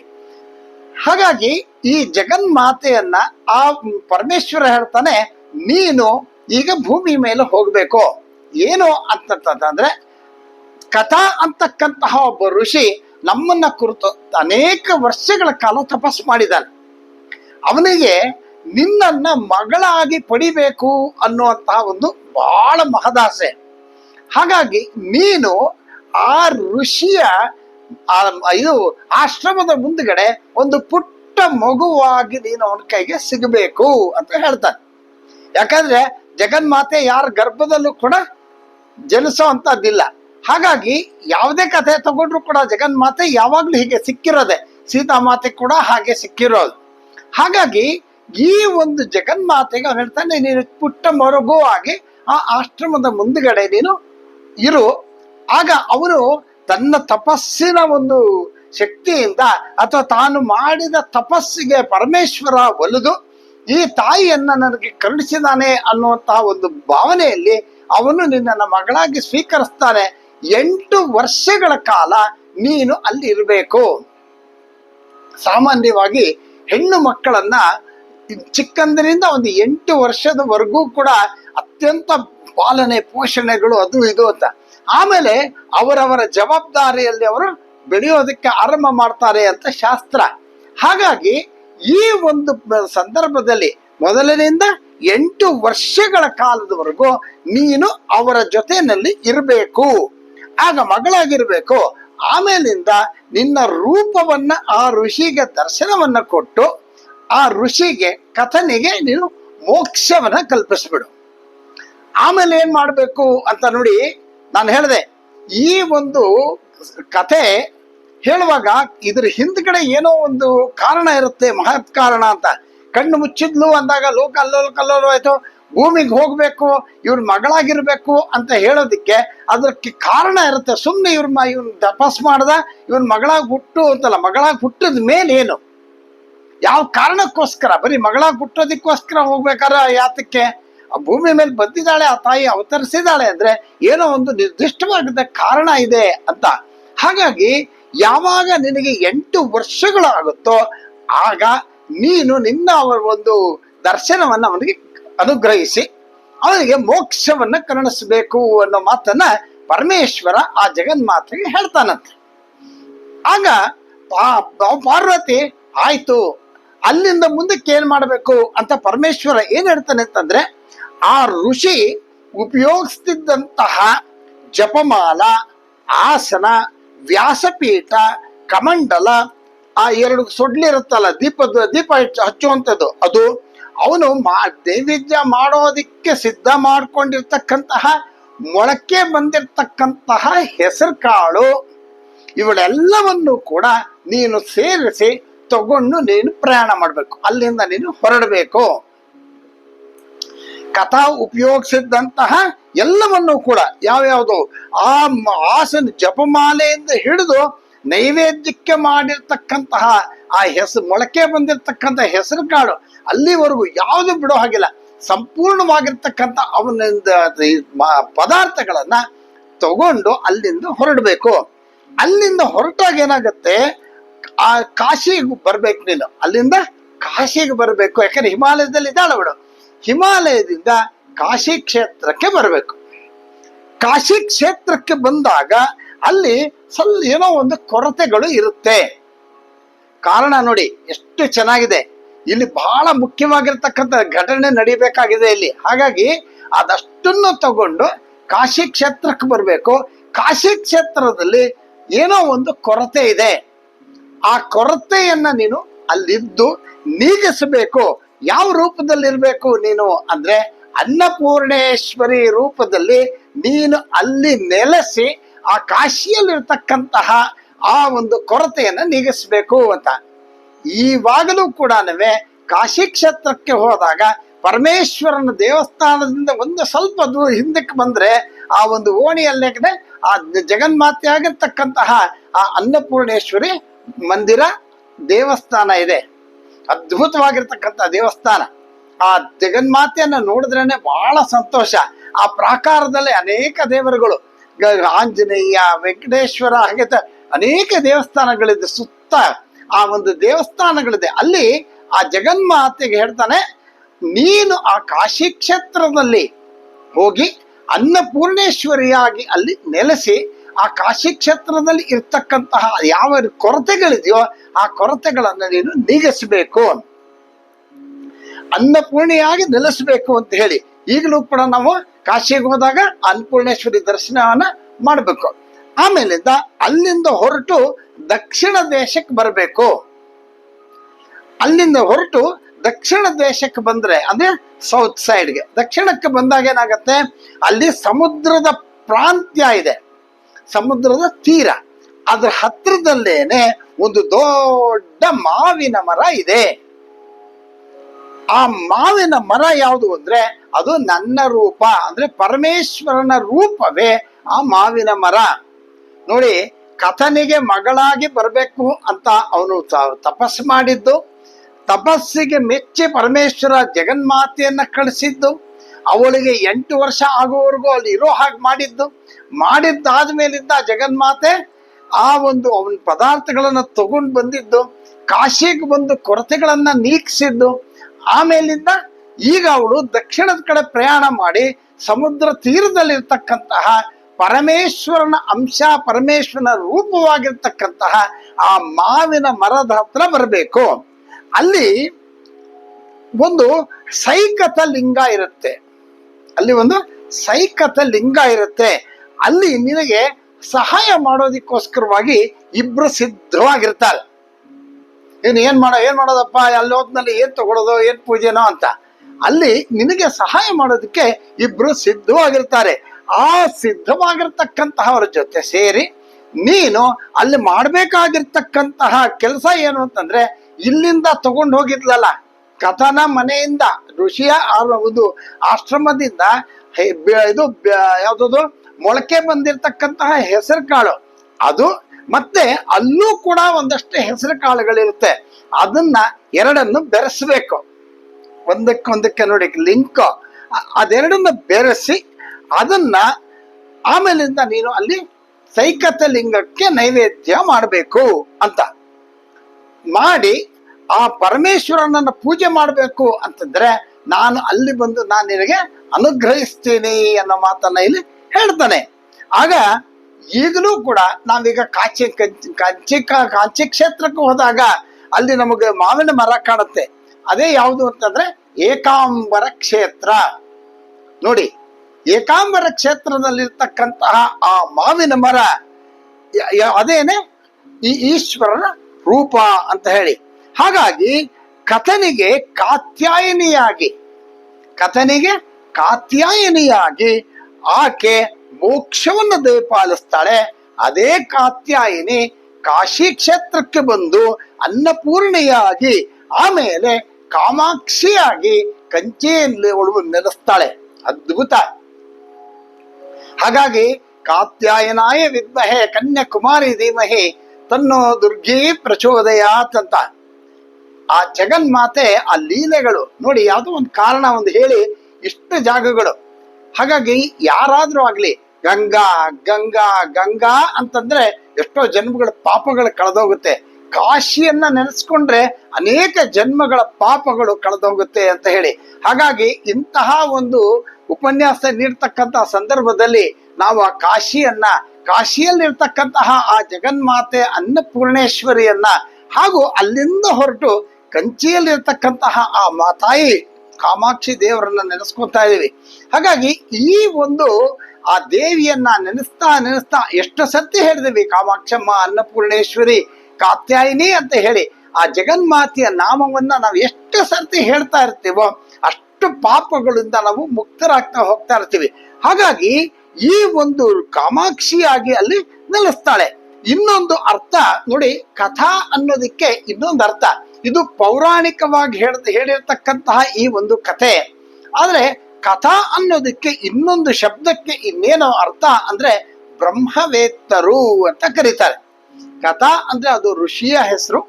ಹಾಗಾಗಿ ಈ ಜಗನ್ಮಾತೆಯನ್ನ ಆ ಪರಮೇಶ್ವರ ಹೇಳ್ತಾನೆ, ನೀನು ಈಗ ಭೂಮಿ ಮೇಲೆ ಹೋಗ್ಬೇಕು. ಏನು ಅಂತಂತಂದ್ರೆ, ಕಥಾ ಅಂತಕ್ಕಂತಹ ಒಬ್ಬ ಋಷಿ ನಮ್ಮನ್ನ ಕುರಿತು ಅನೇಕ ವರ್ಷಗಳ ಕಾಲ ತಪಸ್ಸು ಮಾಡಿದ್ದಾನೆ. ಅವನಿಗೆ ನಿನ್ನನ್ನ ಮಗಳಾಗಿ ಪಡಿಬೇಕು ಅನ್ನುವಂತಹ ಒಂದು ಬಹಳ ಮಹದಾಸೆ. ಹಾಗಾಗಿ ನೀನು ಆ ಋಷಿಯ ಇದು ಆಶ್ರಮದ ಮುಂದ್ಗಡೆ ಒಂದು ಪುಟ್ಟ ಮಗುವಾಗಿ ನೀನು ಅವನ ಕೈಗೆ ಸಿಗಬೇಕು ಅಂತ ಹೇಳ್ತಾನೆ. ಯಾಕಂದ್ರೆ ಜಗನ್ಮಾತೆ ಯಾರ ಗರ್ಭದಲ್ಲೂ ಕೂಡ ಜನಿಸೋ ಅಂತದ್ದಿಲ್ಲ ಹಾಗಾಗಿ ಯಾವುದೇ ಕಥೆ ತಗೊಂಡ್ರು ಕೂಡ ಜಗನ್ಮಾತೆ ಯಾವಾಗ್ಲೂ ಹೀಗೆ ಸಿಕ್ಕಿರೋದೆ. ಸೀತಾಮಾತೆ ಕೂಡ ಹಾಗೆ ಸಿಕ್ಕಿರೋದು. ಹಾಗಾಗಿ ಈ ಒಂದು ಜಗನ್ಮಾತೆಗೆ ಹೇಳ್ತಾನೆ, ನೀನು ಪುಟ್ಟ ಮರಗು ಆಗಿ ಆ ಆಶ್ರಮದ ಮುಂದುಗಡೆ ನೀನು ಇರು. ಆಗ ಅವನು ತನ್ನ ತಪಸ್ಸಿನ ಒಂದು ಶಕ್ತಿಯಿಂದ ಅಥವಾ ತಾನು ಮಾಡಿದ ತಪಸ್ಸಿಗೆ ಪರಮೇಶ್ವರ ಒಲಿದು ಈ ತಾಯಿಯನ್ನ ನನಗೆ ಕರುಣಿಸಿದಾನೆ ಅನ್ನುವಂತಹ ಒಂದು ಭಾವನೆಯಲ್ಲಿ ಅವನು ನಿನ್ನನ್ನು ಮಗಳಾಗಿ ಸ್ವೀಕರಿಸ್ತಾನೆ. ಎಂಟು ವರ್ಷಗಳ ಕಾಲ ನೀನು ಅಲ್ಲಿ ಇರಬೇಕು. ಸಾಮಾನ್ಯವಾಗಿ ಹೆಣ್ಣು ಮಕ್ಕಳನ್ನ ಚಿಕ್ಕಂದಿನಿಂದ ಒಂದು ಎಂಟು ವರ್ಷದವರೆಗೂ ಕೂಡ ಅತ್ಯಂತ ಪಾಲನೆ, ಪೋಷಣೆಗಳು ಅದು ಇದು ಅಂತ. ಆಮೇಲೆ ಅವರವರ ಜವಾಬ್ದಾರಿಯಲ್ಲಿ ಅವರು ಬೆಳೆಯೋದಕ್ಕೆ ಆರಂಭ ಮಾಡ್ತಾರೆ ಅಂತ ಶಾಸ್ತ್ರ. ಹಾಗಾಗಿ ಈ ಒಂದು ಸಂದರ್ಭದಲ್ಲಿ ಮೊದಲಿನಿಂದ ಎಂಟು ವರ್ಷಗಳ ಕಾಲದವರೆಗೂ ನೀನು ಅವರ ಜೊತೆಯಲ್ಲಿ ಇರಬೇಕು. ಆಗ ಮಗಳಾಗಿರ್ಬೇಕು. ಆಮೇಲಿಂದ ನಿನ್ನ ರೂಪವನ್ನ ಆ ಋಷಿಗೆ ದರ್ಶನವನ್ನ ಕೊಟ್ಟು ಆ ಋಷಿಗೆ ಕಥನಿಗೆ ನೀನು ಮೋಕ್ಷವನ್ನ ಕಲ್ಪಿಸ್ಬಿಡು. ಆಮೇಲೆ ಏನ್ ಮಾಡಬೇಕು ಅಂತ ನೋಡಿ ನಾನು ಹೇಳಿದೆ, ಈ ಒಂದು ಕಥೆ ಹೇಳುವಾಗ ಇದ್ರ ಹಿಂದ್ಗಡೆ ಏನೋ ಒಂದು ಕಾರಣ ಇರುತ್ತೆ, ಮಹತ್ ಕಾರಣ ಅಂತ. ಕಣ್ಣು ಮುಚ್ಚಿದ್ಲು ಅಂದಾಗ ಲೋಕ ಅಲ್ಲೋಲ್ ಕಲ್ಲೋಲು ಆಯ್ತು, ಭೂಮಿಗೆ ಹೋಗ್ಬೇಕು, ಇವ್ರ ಮಗಳಾಗಿರ್ಬೇಕು ಅಂತ ಹೇಳೋದಕ್ಕೆ ಅದಕ್ಕೆ ಕಾರಣ ಇರುತ್ತೆ. ಸುಮ್ಮನೆ ಇವ್ರ ಮ ಇವ್ನ ತಪಸ್ ಮಾಡ್ದ, ಇವನ್ ಮಗಳಾಗಿ ಹುಟ್ಟು ಅಂತಲ್ಲ, ಮಗಳಾಗಿ ಹುಟ್ಟಿದ ಮೇಲೆ ಏನು ಯಾವ ಕಾರಣಕ್ಕೋಸ್ಕರ? ಬರೀ ಮಗಳ ಹುಟ್ಟೋದಕ್ಕೋಸ್ಕರ ಹೋಗ್ಬೇಕಾದ್ರೆ ಯಾತಕ್ಕೆ? ಆ ಭೂಮಿ ಮೇಲೆ ಬಂದಿದ್ದಾಳೆ, ಆ ತಾಯಿ ಅವತರಿಸಿದಾಳೆ ಅಂದ್ರೆ ಏನೋ ಒಂದು ನಿರ್ದಿಷ್ಟವಾದ ಕಾರಣ ಇದೆ ಅಂತ. ಹಾಗಾಗಿ ಯಾವಾಗ ನಿನಗೆ ಎಂಟು ವರ್ಷಗಳಾಗುತ್ತೋ ಆಗ ನೀನು ನಿನ್ನ ಅವರ ಒಂದು ದರ್ಶನವನ್ನ ಅವನಿಗೆ ಅನುಗ್ರಹಿಸಿ, ಅವನಿಗೆ ಮೋಕ್ಷವನ್ನ ಕರುಣಿಸಬೇಕು ಅನ್ನೋ ಮಾತನ್ನ ಪರಮೇಶ್ವರ ಆ ಜಗನ್ಮಾತೆಗೆ ಹೇಳ್ತಾನಂತೆ. ಆಗ ಪಾ- ಪಾರ್ವತಿ, ಆಯ್ತು ಅಲ್ಲಿಂದ ಮುಂದಕ್ಕೆ ಏನ್ ಮಾಡಬೇಕು ಅಂತ ಪರಮೇಶ್ವರ ಏನ್ ಹೇಳ್ತಾನೆ ಅಂತಂದ್ರೆ, ಆ ಋಷಿ ಉಪಯೋಗಿಸ್ತಿದ್ದಂತಹ ಜಪಮಾಲ, ಆಸನ, ವ್ಯಾಸಪೀಠ, ಕಮಂಡಲ, ಆ ಎರಡು ಸೊಡ್ಲಿರುತ್ತಲ್ಲ ದೀಪದ ದೀಪ ಹಚ್ಚ- ಹಚ್ಚುವಂಥದ್ದು. ಅದು ಅವನು ಮಾ, ನೈವೇದ್ಯ ಮಾಡೋದಿಕ್ಕೆ ಸಿದ್ಧ ಮಾಡ್ಕೊಂಡಿರ್ತಕ್ಕಂತಹ, ಮೊಳಕೆ ಬಂದಿರತಕ್ಕಂತಹ ಹೆಸರು ಕಾಳು ಇವುಗಳೆಲ್ಲವನ್ನು ಕೂಡ ನೀನು ಸೇರಿಸಿ ತಗೊಂಡು ನೀನು ಪ್ರಯಾಣ ಮಾಡಬೇಕು. ಅಲ್ಲಿಂದ ನೀನು ಹೊರಡಬೇಕು. ಕಥಾ ಉಪಯೋಗಿಸಿದಂತಹ ಎಲ್ಲವನ್ನೂ ಕೂಡ ಯಾವ್ಯಾವುದು ಆ ಆಸನ ಜಪಮಾಲೆಯಿಂದ ಹಿಡಿದು ನೈವೇದ್ಯಕ್ಕೆ ಮಾಡಿರ್ತಕ್ಕಂತಹ ಆ ಹೆಸರು, ಮೊಳಕೆ ಬಂದಿರತಕ್ಕಂಥ ಹೆಸರು ಕಾಳು, ಅಲ್ಲಿವರೆಗೂ ಯಾವುದು ಬಿಡೋ ಹಾಗಿಲ್ಲ. ಸಂಪೂರ್ಣವಾಗಿರ್ತಕ್ಕಂಥ ಅವನಿಂದ ಪದಾರ್ಥಗಳನ್ನ ತಗೊಂಡು ಅಲ್ಲಿಂದ ಹೊರಡಬೇಕು. ಅಲ್ಲಿಂದ ಹೊರಟಾಗ ಏನಾಗತ್ತೆ? ಆ ಕಾಶಿಗೂ ಬರ್ಬೇಕು ನೀನು. ಅಲ್ಲಿಂದ ಕಾಶಿಗೆ ಬರಬೇಕು. ಯಾಕಂದ್ರೆ ಹಿಮಾಲಯದಲ್ಲಿ ಇದ್ದಾಳೆ ಬಿಡು. ಹಿಮಾಲಯದಿಂದ ಕಾಶಿ ಕ್ಷೇತ್ರಕ್ಕೆ ಬರಬೇಕು. ಕಾಶಿ ಕ್ಷೇತ್ರಕ್ಕೆ ಬಂದಾಗ ಅಲ್ಲಿ ಸ್ವಲ್ಪ ಏನೋ ಒಂದು ಕೊರತೆಗಳು ಇರುತ್ತೆ. ಕಾರಣ ನೋಡಿ, ಎಷ್ಟು ಚೆನ್ನಾಗಿದೆ. ಇಲ್ಲಿ ಬಹಳ ಮುಖ್ಯವಾಗಿರ್ತಕ್ಕಂಥ ಘಟನೆ ನಡಿಬೇಕಾಗಿದೆ ಇಲ್ಲಿ. ಹಾಗಾಗಿ ಅದಷ್ಟನ್ನು ತಗೊಂಡು ಕಾಶಿ ಕ್ಷೇತ್ರಕ್ಕೆ ಬರಬೇಕು. ಕಾಶಿ ಕ್ಷೇತ್ರದಲ್ಲಿ ಏನೋ ಒಂದು ಕೊರತೆ ಇದೆ. ಆ ಕೊರತೆಯನ್ನ ನೀನು ಅಲ್ಲಿದ್ದು ನೀಗಿಸಬೇಕು. ಯಾವ ರೂಪದಲ್ಲಿ ಇರಬೇಕು ನೀನು ಅಂದ್ರೆ ಅನ್ನಪೂರ್ಣೇಶ್ವರಿ ರೂಪದಲ್ಲಿ ನೀನು ಅಲ್ಲಿ ನೆಲೆಸಿ ಆ ಕಾಶಿಯಲ್ಲಿರ್ತಕ್ಕಂತಹ ಆ ಒಂದು ಕೊರತೆಯನ್ನ ನೀಗಿಸಬೇಕು ಅಂತ. ಈವಾಗಲೂ ಕೂಡ ಕಾಶಿ ಕ್ಷೇತ್ರಕ್ಕೆ ಹೋದಾಗ ಪರಮೇಶ್ವರನ ದೇವಸ್ಥಾನದಿಂದ ಒಂದು ಸ್ವಲ್ಪ ದೂರ ಹಿಂದಕ್ಕೆ ಬಂದ್ರೆ ಆ ಒಂದು ಓಣಿಯಲ್ಲೇ ಆ ಜಗನ್ಮಾತೆ ಆಗಿರ್ತಕ್ಕಂತಹ ಆ ಅನ್ನಪೂರ್ಣೇಶ್ವರಿ ಮಂದಿರ ದೇವಸ್ಥಾನ ಇದೆ. ಅದ್ಭುತವಾಗಿರ್ತಕ್ಕಂಥ ದೇವಸ್ಥಾನ. ಆ ಜಗನ್ಮಾತೆಯನ್ನ ನೋಡಿದ್ರೇನೆ ಬಹಳ ಸಂತೋಷ. ಆ ಪ್ರಾಕಾರದಲ್ಲಿ ಅನೇಕ ದೇವರುಗಳು. ಆಂಜನೇಯ, ವೆಂಕಟೇಶ್ವರ ಹಾಗೆ ಅನೇಕ ದೇವಸ್ಥಾನಗಳಿದೆ ಸುತ್ತ. ಆ ಒಂದು ದೇವಸ್ಥಾನಗಳಿದೆ. ಅಲ್ಲಿ ಆ ಜಗನ್ಮಾತೆಗೆ ಹೇಳ್ತಾನೆ, ನೀನು ಆ ಕಾಶಿ ಕ್ಷೇತ್ರದಲ್ಲಿ ಹೋಗಿ ಅನ್ನಪೂರ್ಣೇಶ್ವರಿಯಾಗಿ ಅಲ್ಲಿ ನೆಲೆಸಿ ಆ ಕಾಶಿ ಕ್ಷೇತ್ರದಲ್ಲಿ ಇರ್ತಕ್ಕಂತಹ ಯಾವ ಕೊರತೆಗಳಿದೆಯೋ ಆ ಕೊರತೆಗಳನ್ನು ನೀನು ನೀಗಿಸಬೇಕು ಅನ್ನಪೂರ್ಣಿಯಾಗಿ ನೆಲೆಸಬೇಕು ಅಂತ ಹೇಳಿ ಈಗಲೂ ಕೂಡ ನಾವು ಕಾಶಿಗೆ ಹೋದಾಗ ಅನ್ನಪೂರ್ಣೇಶ್ವರಿ ದರ್ಶನವನ್ನ ಮಾಡಬೇಕು. ಆಮೇಲಿಂದ ಅಲ್ಲಿಂದ ಹೊರಟು ದಕ್ಷಿಣ ದೇಶಕ್ಕೆ ಬರಬೇಕು. ಅಲ್ಲಿಂದ ಹೊರಟು ದಕ್ಷಿಣ ದೇಶಕ್ಕೆ ಬಂದ್ರೆ ಅಂದ್ರೆ ಸೌತ್ ಸೈಡ್ಗೆ ದಕ್ಷಿಣಕ್ಕೆ ಬಂದಾಗ ಏನಾಗತ್ತೆ? ಅಲ್ಲಿ ಸಮುದ್ರದ ಪ್ರಾಂತ್ಯ ಇದೆ. ಸಮುದ್ರದ ತೀರ. ಅದ್ರ ಹತ್ತಿರದಲ್ಲೇನೆ ಒಂದು ದೊಡ್ಡ ಮಾವಿನ ಮರ ಇದೆ. ಆ ಮಾವಿನ ಮರ ಯಾವುದು ಅಂದ್ರೆ ಅದು ನನ್ನ ರೂಪ. ಅಂದ್ರೆ ಪರಮೇಶ್ವರನ ರೂಪವೇ ಆ ಮಾವಿನ ಮರ. ನೋಡಿ, ಕಥನಿಗೆ ಮಗಳಾಗಿ ಬರಬೇಕು ಅಂತ ಅವನು ತಪಸ್ಸು ಮಾಡಿದ್ದು. ತಪಸ್ಸಿಗೆ ಮೆಚ್ಚಿ ಪರಮೇಶ್ವರ ಜಗನ್ಮಾತೆಯನ್ನ ಕಳಿಸಿದ್ದು. ಅವಳಿಗೆ ಎಂಟು ವರ್ಷ ಆಗುವವರೆಗೂ ಅಲ್ಲಿ ಇರೋ ಹಾಗೆ ಮಾಡಿದ್ದು. ಮಾಡಿದ್ದಾದ ಮೇಲಿಂದ ಜಗನ್ಮಾತೆ ಆ ಒಂದು ಅವನ ಪದಾರ್ಥಗಳನ್ನು ತಗೊಂಡು ಬಂದಿದ್ದು, ಕಾಶಿಗೆ ಬಂದು ಕೊರತೆಗಳನ್ನ ನೀಗಿಸಿದ್ದು ಆಮೇಲಿಂದ ಈಗ ಅವಳು ದಕ್ಷಿಣದ ಕಡೆ ಪ್ರಯಾಣ ಮಾಡಿ ಸಮುದ್ರ ತೀರದಲ್ಲಿರ್ತಕ್ಕಂತಹ ಪರಮೇಶ್ವರನ ಅಂಶ, ಪರಮೇಶ್ವರನ ರೂಪವಾಗಿರ್ತಕ್ಕಂತಹ ಆ ಮಾವಿನ ಮರದ ಹತ್ರ ಬರಬೇಕು. ಅಲ್ಲಿ ಒಂದು ಸೈಕತ ಲಿಂಗ ಇರುತ್ತೆ. ಅಲ್ಲಿ ಒಂದು ಸೈಕತ ಲಿಂಗ ಇರುತ್ತೆ. ಅಲ್ಲಿ ನಿನಗೆ ಸಹಾಯ ಮಾಡೋದಕ್ಕೋಸ್ಕರವಾಗಿ ಇಬ್ರು ಸಿದ್ಧವಾಗಿರ್ತಾರೆ. ಇನ್ನು ಏನು ಮಾಡೋ, ಏನು ಮಾಡೋದಪ್ಪ, ಅಲ್ಲಿ ಹೋದ್ನಲ್ಲಿ ಏನು ತಗೊಳ್ಳೋದು ಏನು ಪೂಜೆನೋ ಅಂತ. ಅಲ್ಲಿ ನಿನಗೆ ಸಹಾಯ ಮಾಡೋದಕ್ಕೆ ಇಬ್ರು ಸಿದ್ಧವಾಗಿರ್ತಾರೆ. ಆ ಸಿದ್ಧವಾಗಿರ್ತಕ್ಕಂತಹವರ ಜೊತೆ ಸೇರಿ ನೀನು ಅಲ್ಲಿ ಮಾಡ್ಬೇಕಾಗಿರ್ತಕ್ಕಂತಹ ಕೆಲಸ ಏನು ಅಂತಂದ್ರೆ ಇಲ್ಲಿಂದ ತಗೊಂಡು ಹೋಗಿದ್ಲಲ್ಲ, ಕಥನ ಮನೆಯಿಂದ ಋಷಿಯ ಆಶ್ರಮದಿಂದ ಇದು ಯಾವ್ದದು? ಮೊಳಕೆ ಬಂದಿರತಕ್ಕಂತಹ ಹೆಸರು ಕಾಳು ಅದು ಮತ್ತೆ ಅಲ್ಲೂ ಕೂಡ ಒಂದಷ್ಟು ಹೆಸರು ಕಾಳುಗಳಿರುತ್ತೆ ಅದನ್ನ ಎರಡನ್ನು ಬೆರೆಸಬೇಕು. ಒಂದಕ್ಕೊಂದಕ್ಕೆ ನೋಡಿ, ಲಿಂಕ್. ಅದೆರಡನ್ನ ಬೆರೆಸಿ ಅದನ್ನ ಆಮೇಲಿಂದ ನೀನು ಅಲ್ಲಿ ಸೈಕತ ಲಿಂಗಕ್ಕೆ ನೈವೇದ್ಯ ಮಾಡಬೇಕು ಅಂತ. ಮಾಡಿ ಆ ಪರಮೇಶ್ವರನನ್ನ ಪೂಜೆ ಮಾಡಬೇಕು ಅಂತಂದ್ರೆ ನಾನು ಅಲ್ಲಿ ಬಂದು ನಾನು ನಿನಗೆ ಅನುಗ್ರಹಿಸ್ತೀನಿ ಅನ್ನೋ ಮಾತನ್ನ ಇಲ್ಲಿ ಹೇಳ್ತಾನೆ. ಆಗ ಈಗಲೂ ಕೂಡ ನಾವೀಗ ಕಾಚಿ ಕಂಚಿ- ಕಾಂಚಿ ಕ್ಷೇತ್ರಕ್ಕೆ ಹೋದಾಗ ಅಲ್ಲಿ ನಮಗೆ ಮಾವಿನ ಮರ ಕಾಣುತ್ತೆ. ಅದೇ ಯಾವುದು ಅಂತಂದ್ರೆ ಏಕಾಂಬರ ಕ್ಷೇತ್ರ. ನೋಡಿ, ಏಕಾಂಬರ ಕ್ಷೇತ್ರದಲ್ಲಿರ್ತಕ್ಕಂತಹ ಆ ಮಾವಿನ ಮರ ಅದೇನೆ ಈ ಈಶ್ವರನ ರೂಪ ಅಂತ ಹೇಳಿ. ಹಾಗಾಗಿ ಕಥನಿಗೆ ಕಾತ್ಯಾಯನಿಯಾಗಿ ಕಥನಿಗೆ ಕಾತ್ಯಾಯನಿಯಾಗಿ ಆಕೆ ಮೋಕ್ಷವನ್ನು ದಯಪಾಲಿಸ್ತಾಳೆ. ಅದೇ ಕಾತ್ಯಾಯಿನಿ ಕಾಶಿ ಕ್ಷೇತ್ರಕ್ಕೆ ಬಂದು ಅನ್ನಪೂರ್ಣೆಯಾಗಿ ಆಮೇಲೆ ಕಾಮಾಕ್ಷಿಯಾಗಿ ಕಂಚೆಯಲ್ಲಿ ಅವಳು ನೆಲೆಸ್ತಾಳೆ. ಅದ್ಭುತ. ಹಾಗಾಗಿ ಕಾತ್ಯಾಯನಾಯ ವಿದ್ಮಹೆ ಕನ್ಯಾಕುಮಾರಿ ಧೀಮಹಿ ತನ್ನೋ ದುರ್ಗಿ ಪ್ರಚೋದಯಾತ್ ಅಂತ. ಆ ಜಗನ್ಮಾತೆ ಆ ಲೀಲೆಗಳು. ನೋಡಿ, ಯಾವುದೋ ಒಂದು ಕಾರಣ ಒಂದು ಹೇಳಿ ಇಷ್ಟು ಜಾಗಗಳು. ಹಾಗಾಗಿ ಯಾರಾದ್ರೂ ಆಗ್ಲಿ ಗಂಗಾ ಗಂಗಾ ಗಂಗಾ ಅಂತಂದ್ರೆ ಎಷ್ಟೋ ಜನ್ಮಗಳ ಪಾಪಗಳು ಕಳೆದೋಗುತ್ತೆ. ಕಾಶಿಯನ್ನ ನೆನೆಸ್ಕೊಂಡ್ರೆ ಅನೇಕ ಜನ್ಮಗಳ ಪಾಪಗಳು ಕಳೆದೋಗುತ್ತೆ ಅಂತ ಹೇಳಿ. ಹಾಗಾಗಿ ಇಂತಹ ಒಂದು ಉಪನ್ಯಾಸ ನೀಡ್ತಕ್ಕಂತಹ ಸಂದರ್ಭದಲ್ಲಿ ನಾವು ಆ ಕಾಶಿಯನ್ನ, ಕಾಶಿಯಲ್ಲಿರ್ತಕ್ಕಂತಹ ಆ ಜಗನ್ಮಾತೆ ಅನ್ನಪೂರ್ಣೇಶ್ವರಿಯನ್ನ ಹಾಗೂ ಅಲ್ಲಿಂದ ಹೊರಟು ಕಂಚಿಯಲ್ಲಿರ್ತಕ್ಕಂತಹ ಆ ಮಾತಾಯಿ ಕಾಮಾಕ್ಷಿ ದೇವರನ್ನ ನೆನೆಸ್ಕೊತಾ ಇದೀವಿ ಹಾಗಾಗಿ ಈ ಒಂದು ಆ ದೇವಿಯನ್ನ ನೆನೆಸ್ತಾ ನೆನೆಸ್ತಾ ಎಷ್ಟು ಸತಿ ಹೇಳಿದೀವಿ. ಕಾಮಾಕ್ಷಮ್ಮ, ಅನ್ನಪೂರ್ಣೇಶ್ವರಿ, ಕಾತ್ಯಾಯಿನಿ ಅಂತ ಹೇಳಿ ಆ ಜಗನ್ಮಾತೆಯ ನಾಮವನ್ನ ನಾವು ಎಷ್ಟು ಸರ್ತಿ ಹೇಳ್ತಾ ಇರ್ತೀವೋ ಅಷ್ಟು ಪಾಪಗಳಿಂದ ನಾವು ಮುಕ್ತರಾಗ್ತಾ ಹೋಗ್ತಾ ಇರ್ತೀವಿ. ಹಾಗಾಗಿ ಈ ಒಂದು ಕಾಮಾಕ್ಷಿಯಾಗಿ ಅಲ್ಲಿ ನೆಲೆಸ್ತಾಳೆ. ಇನ್ನೊಂದು ಅರ್ಥ ನೋಡಿ ಕಥಾ ಅನ್ನೋದಕ್ಕೆ ಇನ್ನೊಂದು ಅರ್ಥ. ಇದು ಪೌರಾಣಿಕವಾಗಿ ಹೇಳ ಹೇಳಿರ್ತಕ್ಕಂತಹ ಈ ಒಂದು ಕಥೆ. ಆದರೆ ಕಥಾ ಅನ್ನೋದಕ್ಕೆ ಇನ್ನೊಂದು ಶಬ್ದಕ್ಕೆ ಇನ್ನೇನೋ ಅರ್ಥ ಅಂದ್ರೆ ಬ್ರಹ್ಮವೇತ್ತರು ಅಂತ ಕರೀತಾರೆ. ಕಥಾ ಅಂದ್ರೆ ಅದು ಋಷಿಯ ಹೆಸರು.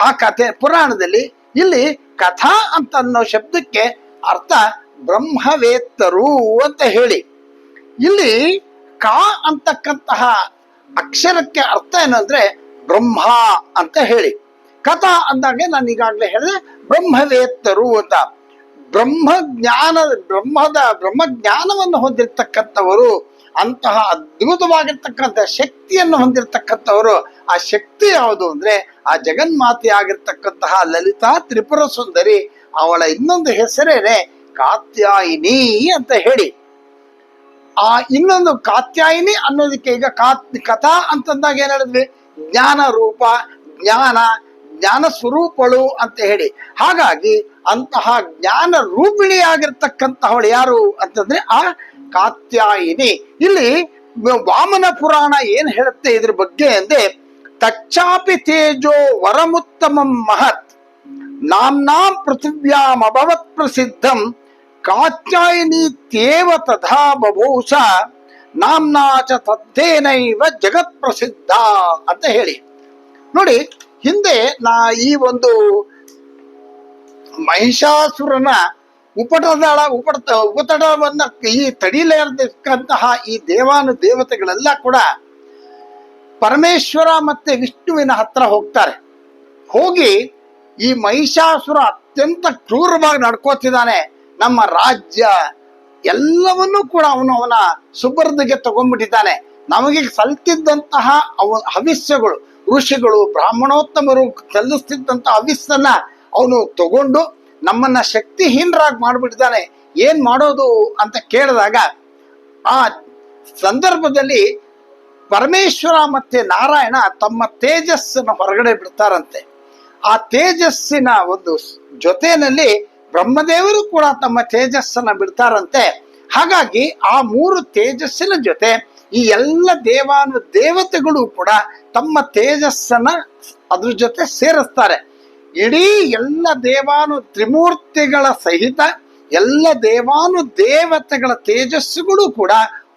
ಆ ಕಥೆ ಪುರಾಣದಲ್ಲಿ ಇಲ್ಲಿ ಕಥಾ ಅಂತ ಅನ್ನೋ ಶಬ್ದಕ್ಕೆ ಅರ್ಥ ಬ್ರಹ್ಮವೇತ್ತರು ಅಂತ ಹೇಳಿ. ಇಲ್ಲಿ ಕಾ ಅಂತಕ್ಕಂತಹ ಅಕ್ಷರಕ್ಕೆ ಅರ್ಥ ಏನಂದ್ರೆ ಬ್ರಹ್ಮ ಅಂತ ಹೇಳಿ. ಕಥಾ ಅಂದಾಗೆ ನಾನು ಈಗಾಗಲೇ ಹೇಳಿದೆ, ಬ್ರಹ್ಮವೇತ್ತರು ಅಂತ. ಬ್ರಹ್ಮ ಜ್ಞಾನ, ಬ್ರಹ್ಮದ, ಬ್ರಹ್ಮ ಜ್ಞಾನವನ್ನು ಹೊಂದಿರತಕ್ಕಂಥವರು, ಅಂತಹ ಅದ್ಭುತವಾಗಿರ್ತಕ್ಕಂಥ ಶಕ್ತಿಯನ್ನು ಹೊಂದಿರತಕ್ಕಂಥವರು, ಆ ಶಕ್ತಿ ಯಾವುದು ಅಂದ್ರೆ, ಆ ಜಗನ್ಮಾತೆ ಆಗಿರ್ತಕ್ಕಂತಹ ಲಲಿತಾ ತ್ರಿಪುರ ಸುಂದರಿ, ಅವಳ ಇನ್ನೊಂದು ಹೆಸರೇನೆ ಕಾತ್ಯಾಯಿನಿ ಅಂತ ಹೇಳಿ. ಆ ಇನ್ನೊಂದು ಕಾತ್ಯಾಯಿನಿ ಅನ್ನೋದಕ್ಕೆ ಈಗ ಕಾತ್, ಕಥಾ ಅಂತಂದಾಗ ಏನ್ ಹೇಳಿದ್ವಿ? ಜ್ಞಾನ ರೂಪ ಜ್ಞಾನ ಜ್ಞಾನ ಸ್ವರೂಪಳು ಅಂತ ಹೇಳಿ. ಹಾಗಾಗಿ ಅಂತಹ ಜ್ಞಾನ ರೂಪಿಣಿಯಾಗಿರ್ತಕ್ಕಂತಹವಳು ಯಾರು ಅಂತಂದ್ರೆ ಆ ಕಾತ್ಯಾಯಿನಿ. ಇಲ್ಲಿ ವಾಮನ ಪುರಾಣ ಏನ್ ಹೇಳುತ್ತೆ ಇದ್ರ ಬಗ್ಗೆ ಅಂದ್ರೆ, ತಚ್ಚಾಪಿ ತೇಜೋ ವರಮುತ್ತಮಂ ಮಹತ್, ನಾಮ್ನಾಂ ಪೃಥಿವ್ಯಾಂ ಅಭವತ್ ಪ್ರಸಿದ್ಧಂ, ಕಾತ್ಯಾಯಿನಿ ತೇವ ತಥಾ ಬಭೂಷ ನಾಂನಾಚ ತದ್ದೇನೈವ ಜಗತ್ ಪ್ರಸಿದ್ಧ ಅಂತ ಹೇಳಿ. ನೋಡಿ ಹಿಂದೆ ನಾ ಈ ಒಂದು ಮಹಿಷಾಸುರನ ಉಪಟದಳ ಉಪಟ, ಉಪಟಳವನ್ನ ಈ ತಡಿಲೇರತಕ್ಕಂತಹ ಈ ದೇವಾನು ದೇವತೆಗಳೆಲ್ಲ ಕೂಡ ಪರಮೇಶ್ವರ ಮತ್ತೆ ವಿಷ್ಣುವಿನ ಹತ್ರ ಹೋಗ್ತಾರೆ. ಹೋಗಿ ಈ ಮಹಿಷಾಸುರ ಅತ್ಯಂತ ಕ್ರೂರವಾಗಿ ನಡ್ಕೋತಿದ್ದಾನೆ. ನಮ್ಮ ರಾಜ್ಯ ಎಲ್ಲವನ್ನೂ ಕೂಡ ಅವನು ಅವನ ಸುಬರ್ದಿಗೆ ತಗೊಂಡ್ಬಿಟ್ಟಿದ್ದಾನೆ. ನಮಗೆ ಸಲ್ತಿದ್ದಂತಹ ಅವ ಹವಿಸ್ಯಗಳು ಋಷಿಗಳು ಬ್ರಾಹ್ಮಣೋತ್ತಮರು ಸಲ್ಲಿಸ್ತಿದ್ದಂಥ ಹವಿಸ್ಸನ್ನ ಅವನು ತಗೊಂಡು ನಮ್ಮನ್ನ ಶಕ್ತಿಹೀನರಾಗಿ ಮಾಡ್ಬಿಟ್ಟಿದ್ದಾನೆ. ಏನು ಮಾಡೋದು ಅಂತ ಕೇಳಿದಾಗ ಆ ಸಂದರ್ಭದಲ್ಲಿ ಪರಮೇಶ್ವರ ಮತ್ತೆ ನಾರಾಯಣ ತಮ್ಮ ತೇಜಸ್ಸನ್ನು ಹೊರಗಡೆ ಬಿಡ್ತಾರಂತೆ. ಆ ತೇಜಸ್ಸಿನ ಒಂದು ಜೊತೆಯಲ್ಲಿ ಬ್ರಹ್ಮದೇವರು ಕೂಡ ತಮ್ಮ ತೇಜಸ್ಸನ್ನ ಬಿಡ್ತಾರಂತೆ. ಹಾಗಾಗಿ ಆ ಮೂರು ತೇಜಸ್ಸಿನ ಜೊತೆ ಈ ಎಲ್ಲ ದೇವಾನು ದೇವತೆಗಳು ಕೂಡ ತಮ್ಮ ತೇಜಸ್ಸನ್ನ ಅದ್ರ ಜೊತೆ ಸೇರಿಸ್ತಾರೆ. ಇಡೀ ಎಲ್ಲ ದೇವಾನು ತ್ರಿಮೂರ್ತಿಗಳ ಸಹಿತ ಎಲ್ಲ ದೇವಾನು ದೇವತೆಗಳ ತೇಜಸ್ಸುಗಳು ಕೂಡ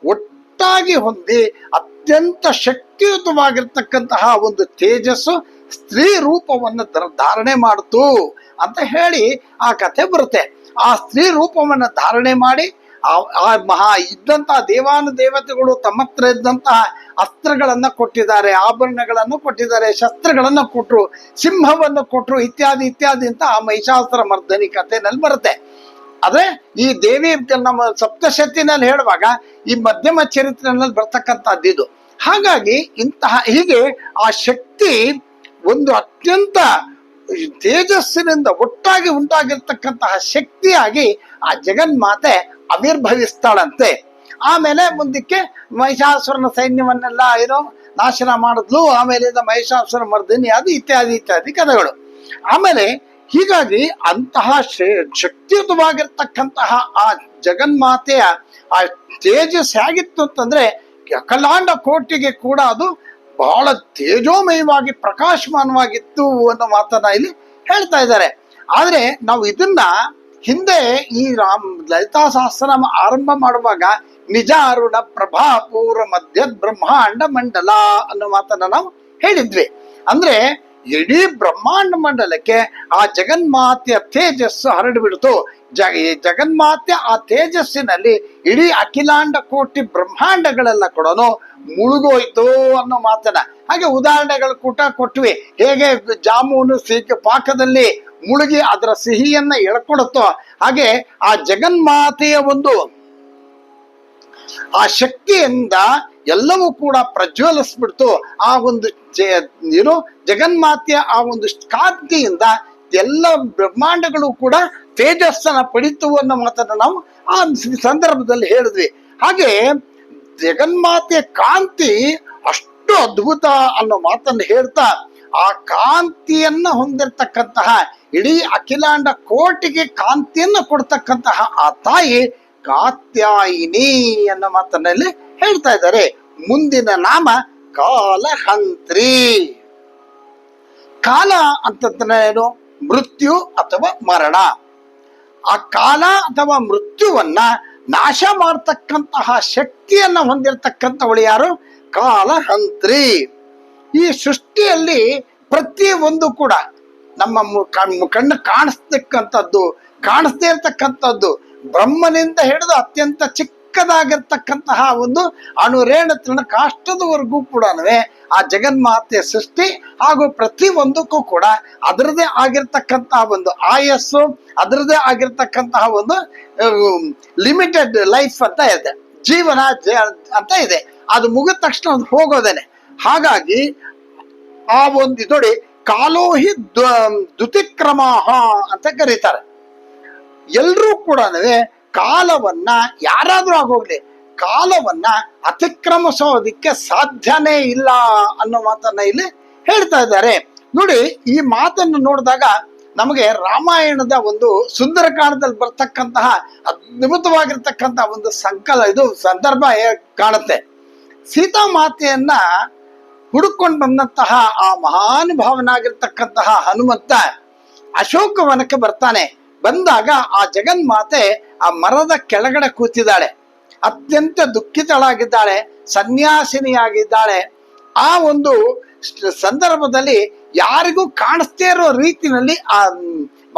ಒಟ್ಟಾಗಿ ಹೊಂದಿ ಅತ್ಯಂತ ಶಕ್ತಿಯುತವಾಗಿರ್ತಕ್ಕಂತಹ ಒಂದು ತೇಜಸ್ಸು ಸ್ತ್ರೀ ರೂಪವನ್ನು ಧಾರಣೆ ಮಾಡಿತು ಅಂತ ಹೇಳಿ ಆ ಕಥೆ ಬರುತ್ತೆ. ಆ ಸ್ತ್ರೀ ರೂಪವನ್ನು ಧಾರಣೆ ಮಾಡಿ ಆ- ಮಹಾ ಇದ್ದಂತಹ ದೇವಾನು ದೇವತೆಗಳು ತಮ್ಮ ಹತ್ರ ಇದ್ದಂತಹ ಅಸ್ತ್ರಗಳನ್ನ ಕೊಟ್ಟಿದ್ದಾರೆ, ಆಭರಣಗಳನ್ನು ಕೊಟ್ಟಿದ್ದಾರೆ, ಶಸ್ತ್ರಗಳನ್ನು ಕೊಟ್ಟರು ಸಿಂಹವನ್ನು ಕೊಟ್ಟರು ಇತ್ಯಾದಿ ಇತ್ಯಾದಿ ಅಂತ ಆ ಮಹಿಷಾಸುರ ಮರ್ದನಿ ಕಥೆನಲ್ಲಿ ಬರುತ್ತೆ. ಆದ್ರೆ ಈ ದೇವಿ ನಮ್ಮ ಸಪ್ತಶತಿನಲ್ಲಿ ಹೇಳುವಾಗ ಈ ಮಧ್ಯಮ ಚರಿತ್ರೆನಲ್ಲಿ ಇದು. ಹಾಗಾಗಿ ಇಂತಹ ಹೀಗೆ ಆ ಶಕ್ತಿ ಒಂದು ಅತ್ಯಂತ ತೇಜಸ್ಸಿನಿಂದ ಒಟ್ಟಾಗಿ ಉಂಟಾಗಿರ್ತಕ್ಕಂತಹ ಶಕ್ತಿಯಾಗಿ ಆ ಜಗನ್ಮಾತೆ ಆವಿರ್ಭವಿಸ್ತಾಳಂತೆ ಆಮೇಲೆ ಮುಂದಕ್ಕೆ ಮಹಿಷಾಸುರನ ಸೈನ್ಯವನ್ನೆಲ್ಲ ಏನೋ ನಾಶನ ಮಾಡಿದ್ಲು ಆಮೇಲೆ ಮಹಿಷಾಸುರ ಮರ್ದಿನಿ, ಅದು ಇತ್ಯಾದಿ ಇತ್ಯಾದಿ ಕಥೆಗಳು. ಆಮೇಲೆ ಹೀಗಾಗಿ ಅಂತಹ ಶ್ರೇ- ಶಕ್ತಿಯುತವಾಗಿರ್ತಕ್ಕಂತಹ ಆ ಜಗನ್ಮಾತೆಯ ಆ ತೇಜಸ್ ಹೇಗಿತ್ತು ಅಂತಂದ್ರೆ ಅಖಲಾಂಡ ಕೋಟಿಗೆ ಕೂಡ ಅದು ಬಹಳ ತೇಜೋಮಯವಾಗಿ ಪ್ರಕಾಶಮಾನವಾಗಿತ್ತು ಅನ್ನೋ ಮಾತನ್ನ ಇಲ್ಲಿ ಹೇಳ್ತಾ ಇದ್ದಾರೆ. ಆದ್ರೆ ನಾವು ಇದನ್ನ ಹಿಂದೆ ಈ ರಾಮ್ ಲಲಿತಾ ಸಹಸ್ರನಾಮ ಆರಂಭ ಮಾಡುವಾಗ ನಿಜ ಅರುಣ ಪ್ರಭಾಪೂರ ಮಧ್ಯ ಬ್ರಹ್ಮಾಂಡ ಮಂಡಲ ಅನ್ನೋ ಮಾತನ್ನ ನಾವು ಹೇಳಿದ್ವಿ. ಅಂದ್ರೆ ಇಡೀ ಬ್ರಹ್ಮಾಂಡ ಮಂಡಲಕ್ಕೆ ಆ ಜಗನ್ಮಾತೆಯ ತೇಜಸ್ಸು ಹರಡಿಬಿಡ್ತು. ಜಗ ಈ ಜಗನ್ಮಾತೆ ಆ ತೇಜಸ್ಸಿನಲ್ಲಿ ಇಡೀ ಅಖಿಲಾಂಡ ಕೋಟಿ ಬ್ರಹ್ಮಾಂಡಗಳೆಲ್ಲ ಕೂಡ ಮುಳುಗೋಯ್ತು ಅನ್ನೋ ಮಾತನ್ನ. ಹಾಗೆ ಉದಾಹರಣೆಗಳು ಕೂಟ ಕೊಟ್ವಿ. ಹೇಗೆ ಜಾಮೂನು ಸಿಹಿ ಪಾಕದಲ್ಲಿ ಮುಳುಗಿ ಅದರ ಸಿಹಿಯನ್ನ ಎಳ್ಕೊಡುತ್ತೋ ಹಾಗೆ ಆ ಜಗನ್ಮಾತೆಯ ಒಂದು ಆ ಶಕ್ತಿಯಿಂದ ಎಲ್ಲವೂ ಕೂಡ ಪ್ರಜ್ವಲಿಸ್ಬಿಡ್ತು. ಆ ಒಂದು ಏನು, ಜಗನ್ಮಾತೆಯ ಆ ಒಂದು ಕಾಂತಿಯಿಂದ ಎಲ್ಲ ಬ್ರಹ್ಮಾಂಡಗಳು ಕೂಡ ತೇಜಸ್ಸನ್ನ ಪಡಿತು ಅನ್ನೋ ಮಾತನ್ನ ನಾವು ಆ ಸಂದರ್ಭದಲ್ಲಿ ಹೇಳಿದ್ವಿ. ಹಾಗೆ ಜಗನ್ಮಾತೆಯ ಕಾಂತಿ ಅಷ್ಟು ಅದ್ಭುತ ಅನ್ನೋ ಮಾತನ್ನು ಹೇಳ್ತಾ, ಆ ಕಾಂತಿಯನ್ನ ಹೊಂದಿರತಕ್ಕಂತಹ ಇಡೀ ಅಖಿಲಾಂಡ ಕೋಟಿಗೆ ಕಾಂತಿಯನ್ನ ಕೊಡ್ತಕ್ಕಂತಹ ಆ ತಾಯಿ ಕಾತ್ಯಾಯಿನಿ ಅನ್ನೋ ಮಾತನ್ನಲ್ಲಿ ಹೇಳ್ತಾ ಇದ್ದಾರೆ. ಮುಂದಿನ ನಾಮ ಕಾಲಹಂತ್ರಿ. ಕಾಲ ಅಂತಂದ್ರೆ ಮೃತ್ಯು ಅಥವಾ ಮರಣ. ಆ ಕಾಲ ಅಥವಾ ಮೃತ್ಯುವನ್ನ ನಾಶ ಮಾಡತಕ್ಕಂತಹ ಶಕ್ತಿಯನ್ನ ಹೊಂದಿರತಕ್ಕಂಥವಳು ಯಾರು? ಕಾಲಹಂತ್ರಿ. ಈ ಸೃಷ್ಟಿಯಲ್ಲಿ ಪ್ರತಿ ಒಂದು ಕೂಡ ನಮ್ಮ ಕಣ್ಣು ಕಾಣಿಸ್ತಕ್ಕಂಥದ್ದು, ಕಾಣಿಸ್ದೇ ಇರ್ತಕ್ಕಂಥದ್ದು ಬ್ರಹ್ಮನಿಂದ ಹಿಡಿದು ಅತ್ಯಂತ ಚಿಕ್ಕದಾಗಿರ್ತಕ್ಕಂತಹ ಒಂದು ಅಣುರೇಣ ತೃಣ ಕಾಷ್ಟದವರೆಗೂ ಕೂಡ ಆ ಜಗನ್ಮಾತೆಯ ಸೃಷ್ಟಿ ಹಾಗೂ ಪ್ರತಿ ಒಂದಕ್ಕೂ ಕೂಡ ಅದರದೇ ಆಗಿರ್ತಕ್ಕಂತಹ ಒಂದು ಆಯಸ್ಸು ಅದರದೇ ಆಗಿರ್ತಕ್ಕಂತಹ ಒಂದು ಲಿಮಿಟೆಡ್ ಲೈಫ್ ಅಂತ ಇದೆ, ಜೀವನ ಅಂತ ಇದೆ. ಅದು ಮುಗಿದ ತಕ್ಷಣ ಅದು ಹೋಗೋದೇನೆ. ಹಾಗಾಗಿ ಆ ಒಂದು ನೋಡಿ, ಕಾಲೋಹಿ ದ್ಯುತಿಕ್ರಮ ಅಂತ ಕರೀತಾರೆ. ಎಲ್ರೂ ಕೂಡ ಕಾಲವನ್ನ ಯಾರಾದ್ರೂ ಆಗೋಗ್ಲಿ, ಕಾಲವನ್ನ ಅತಿಕ್ರಮಿಸೋದಕ್ಕೆ ಸಾಧ್ಯನೇ ಇಲ್ಲ ಅನ್ನೋ ಮಾತನ್ನ ಇಲ್ಲಿ ಹೇಳ್ತಾ ಇದ್ದಾರೆ. ನೋಡಿ, ಈ ಮಾತನ್ನು ನೋಡಿದಾಗ ನಮಗೆ ರಾಮಾಯಣದ ಒಂದು ಸುಂದರಕಾಂಡದಲ್ಲಿ ಬರ್ತಕ್ಕಂತಹ ಅದ್ಭುತವಾಗಿರ್ತಕ್ಕಂತಹ ಒಂದು ಸಂಕಲ, ಇದು ಸಂದರ್ಭ ಕಾಣುತ್ತೆ. ಸೀತಾ ಮಾತೆಯನ್ನ ಹುಡುಕೊಂಡು ಬಂದಂತಹ ಆ ಮಹಾನುಭಾವನಾಗಿರ್ತಕ್ಕಂತಹ ಹನುಮಂತ ಅಶೋಕವನಕ್ಕೆ ಬರ್ತಾನೆ. ಬಂದಾಗ ಆ ಜಗನ್ಮಾತೆ ಆ ಮರದ ಕೆಳಗಡೆ ಕೂತಿದ್ದಾಳೆ. ಅತ್ಯಂತ ದುಃಖಿತಳಾಗಿದ್ದಾಳೆ, ಸನ್ಯಾಸಿನಿಯಾಗಿದ್ದಾಳೆ. ಆ ಒಂದು ಸಂದರ್ಭದಲ್ಲಿ ಯಾರಿಗೂ ಕಾಣಿಸ್ತೇ ಇರೋ ರೀತಿಯಲ್ಲಿ ಆ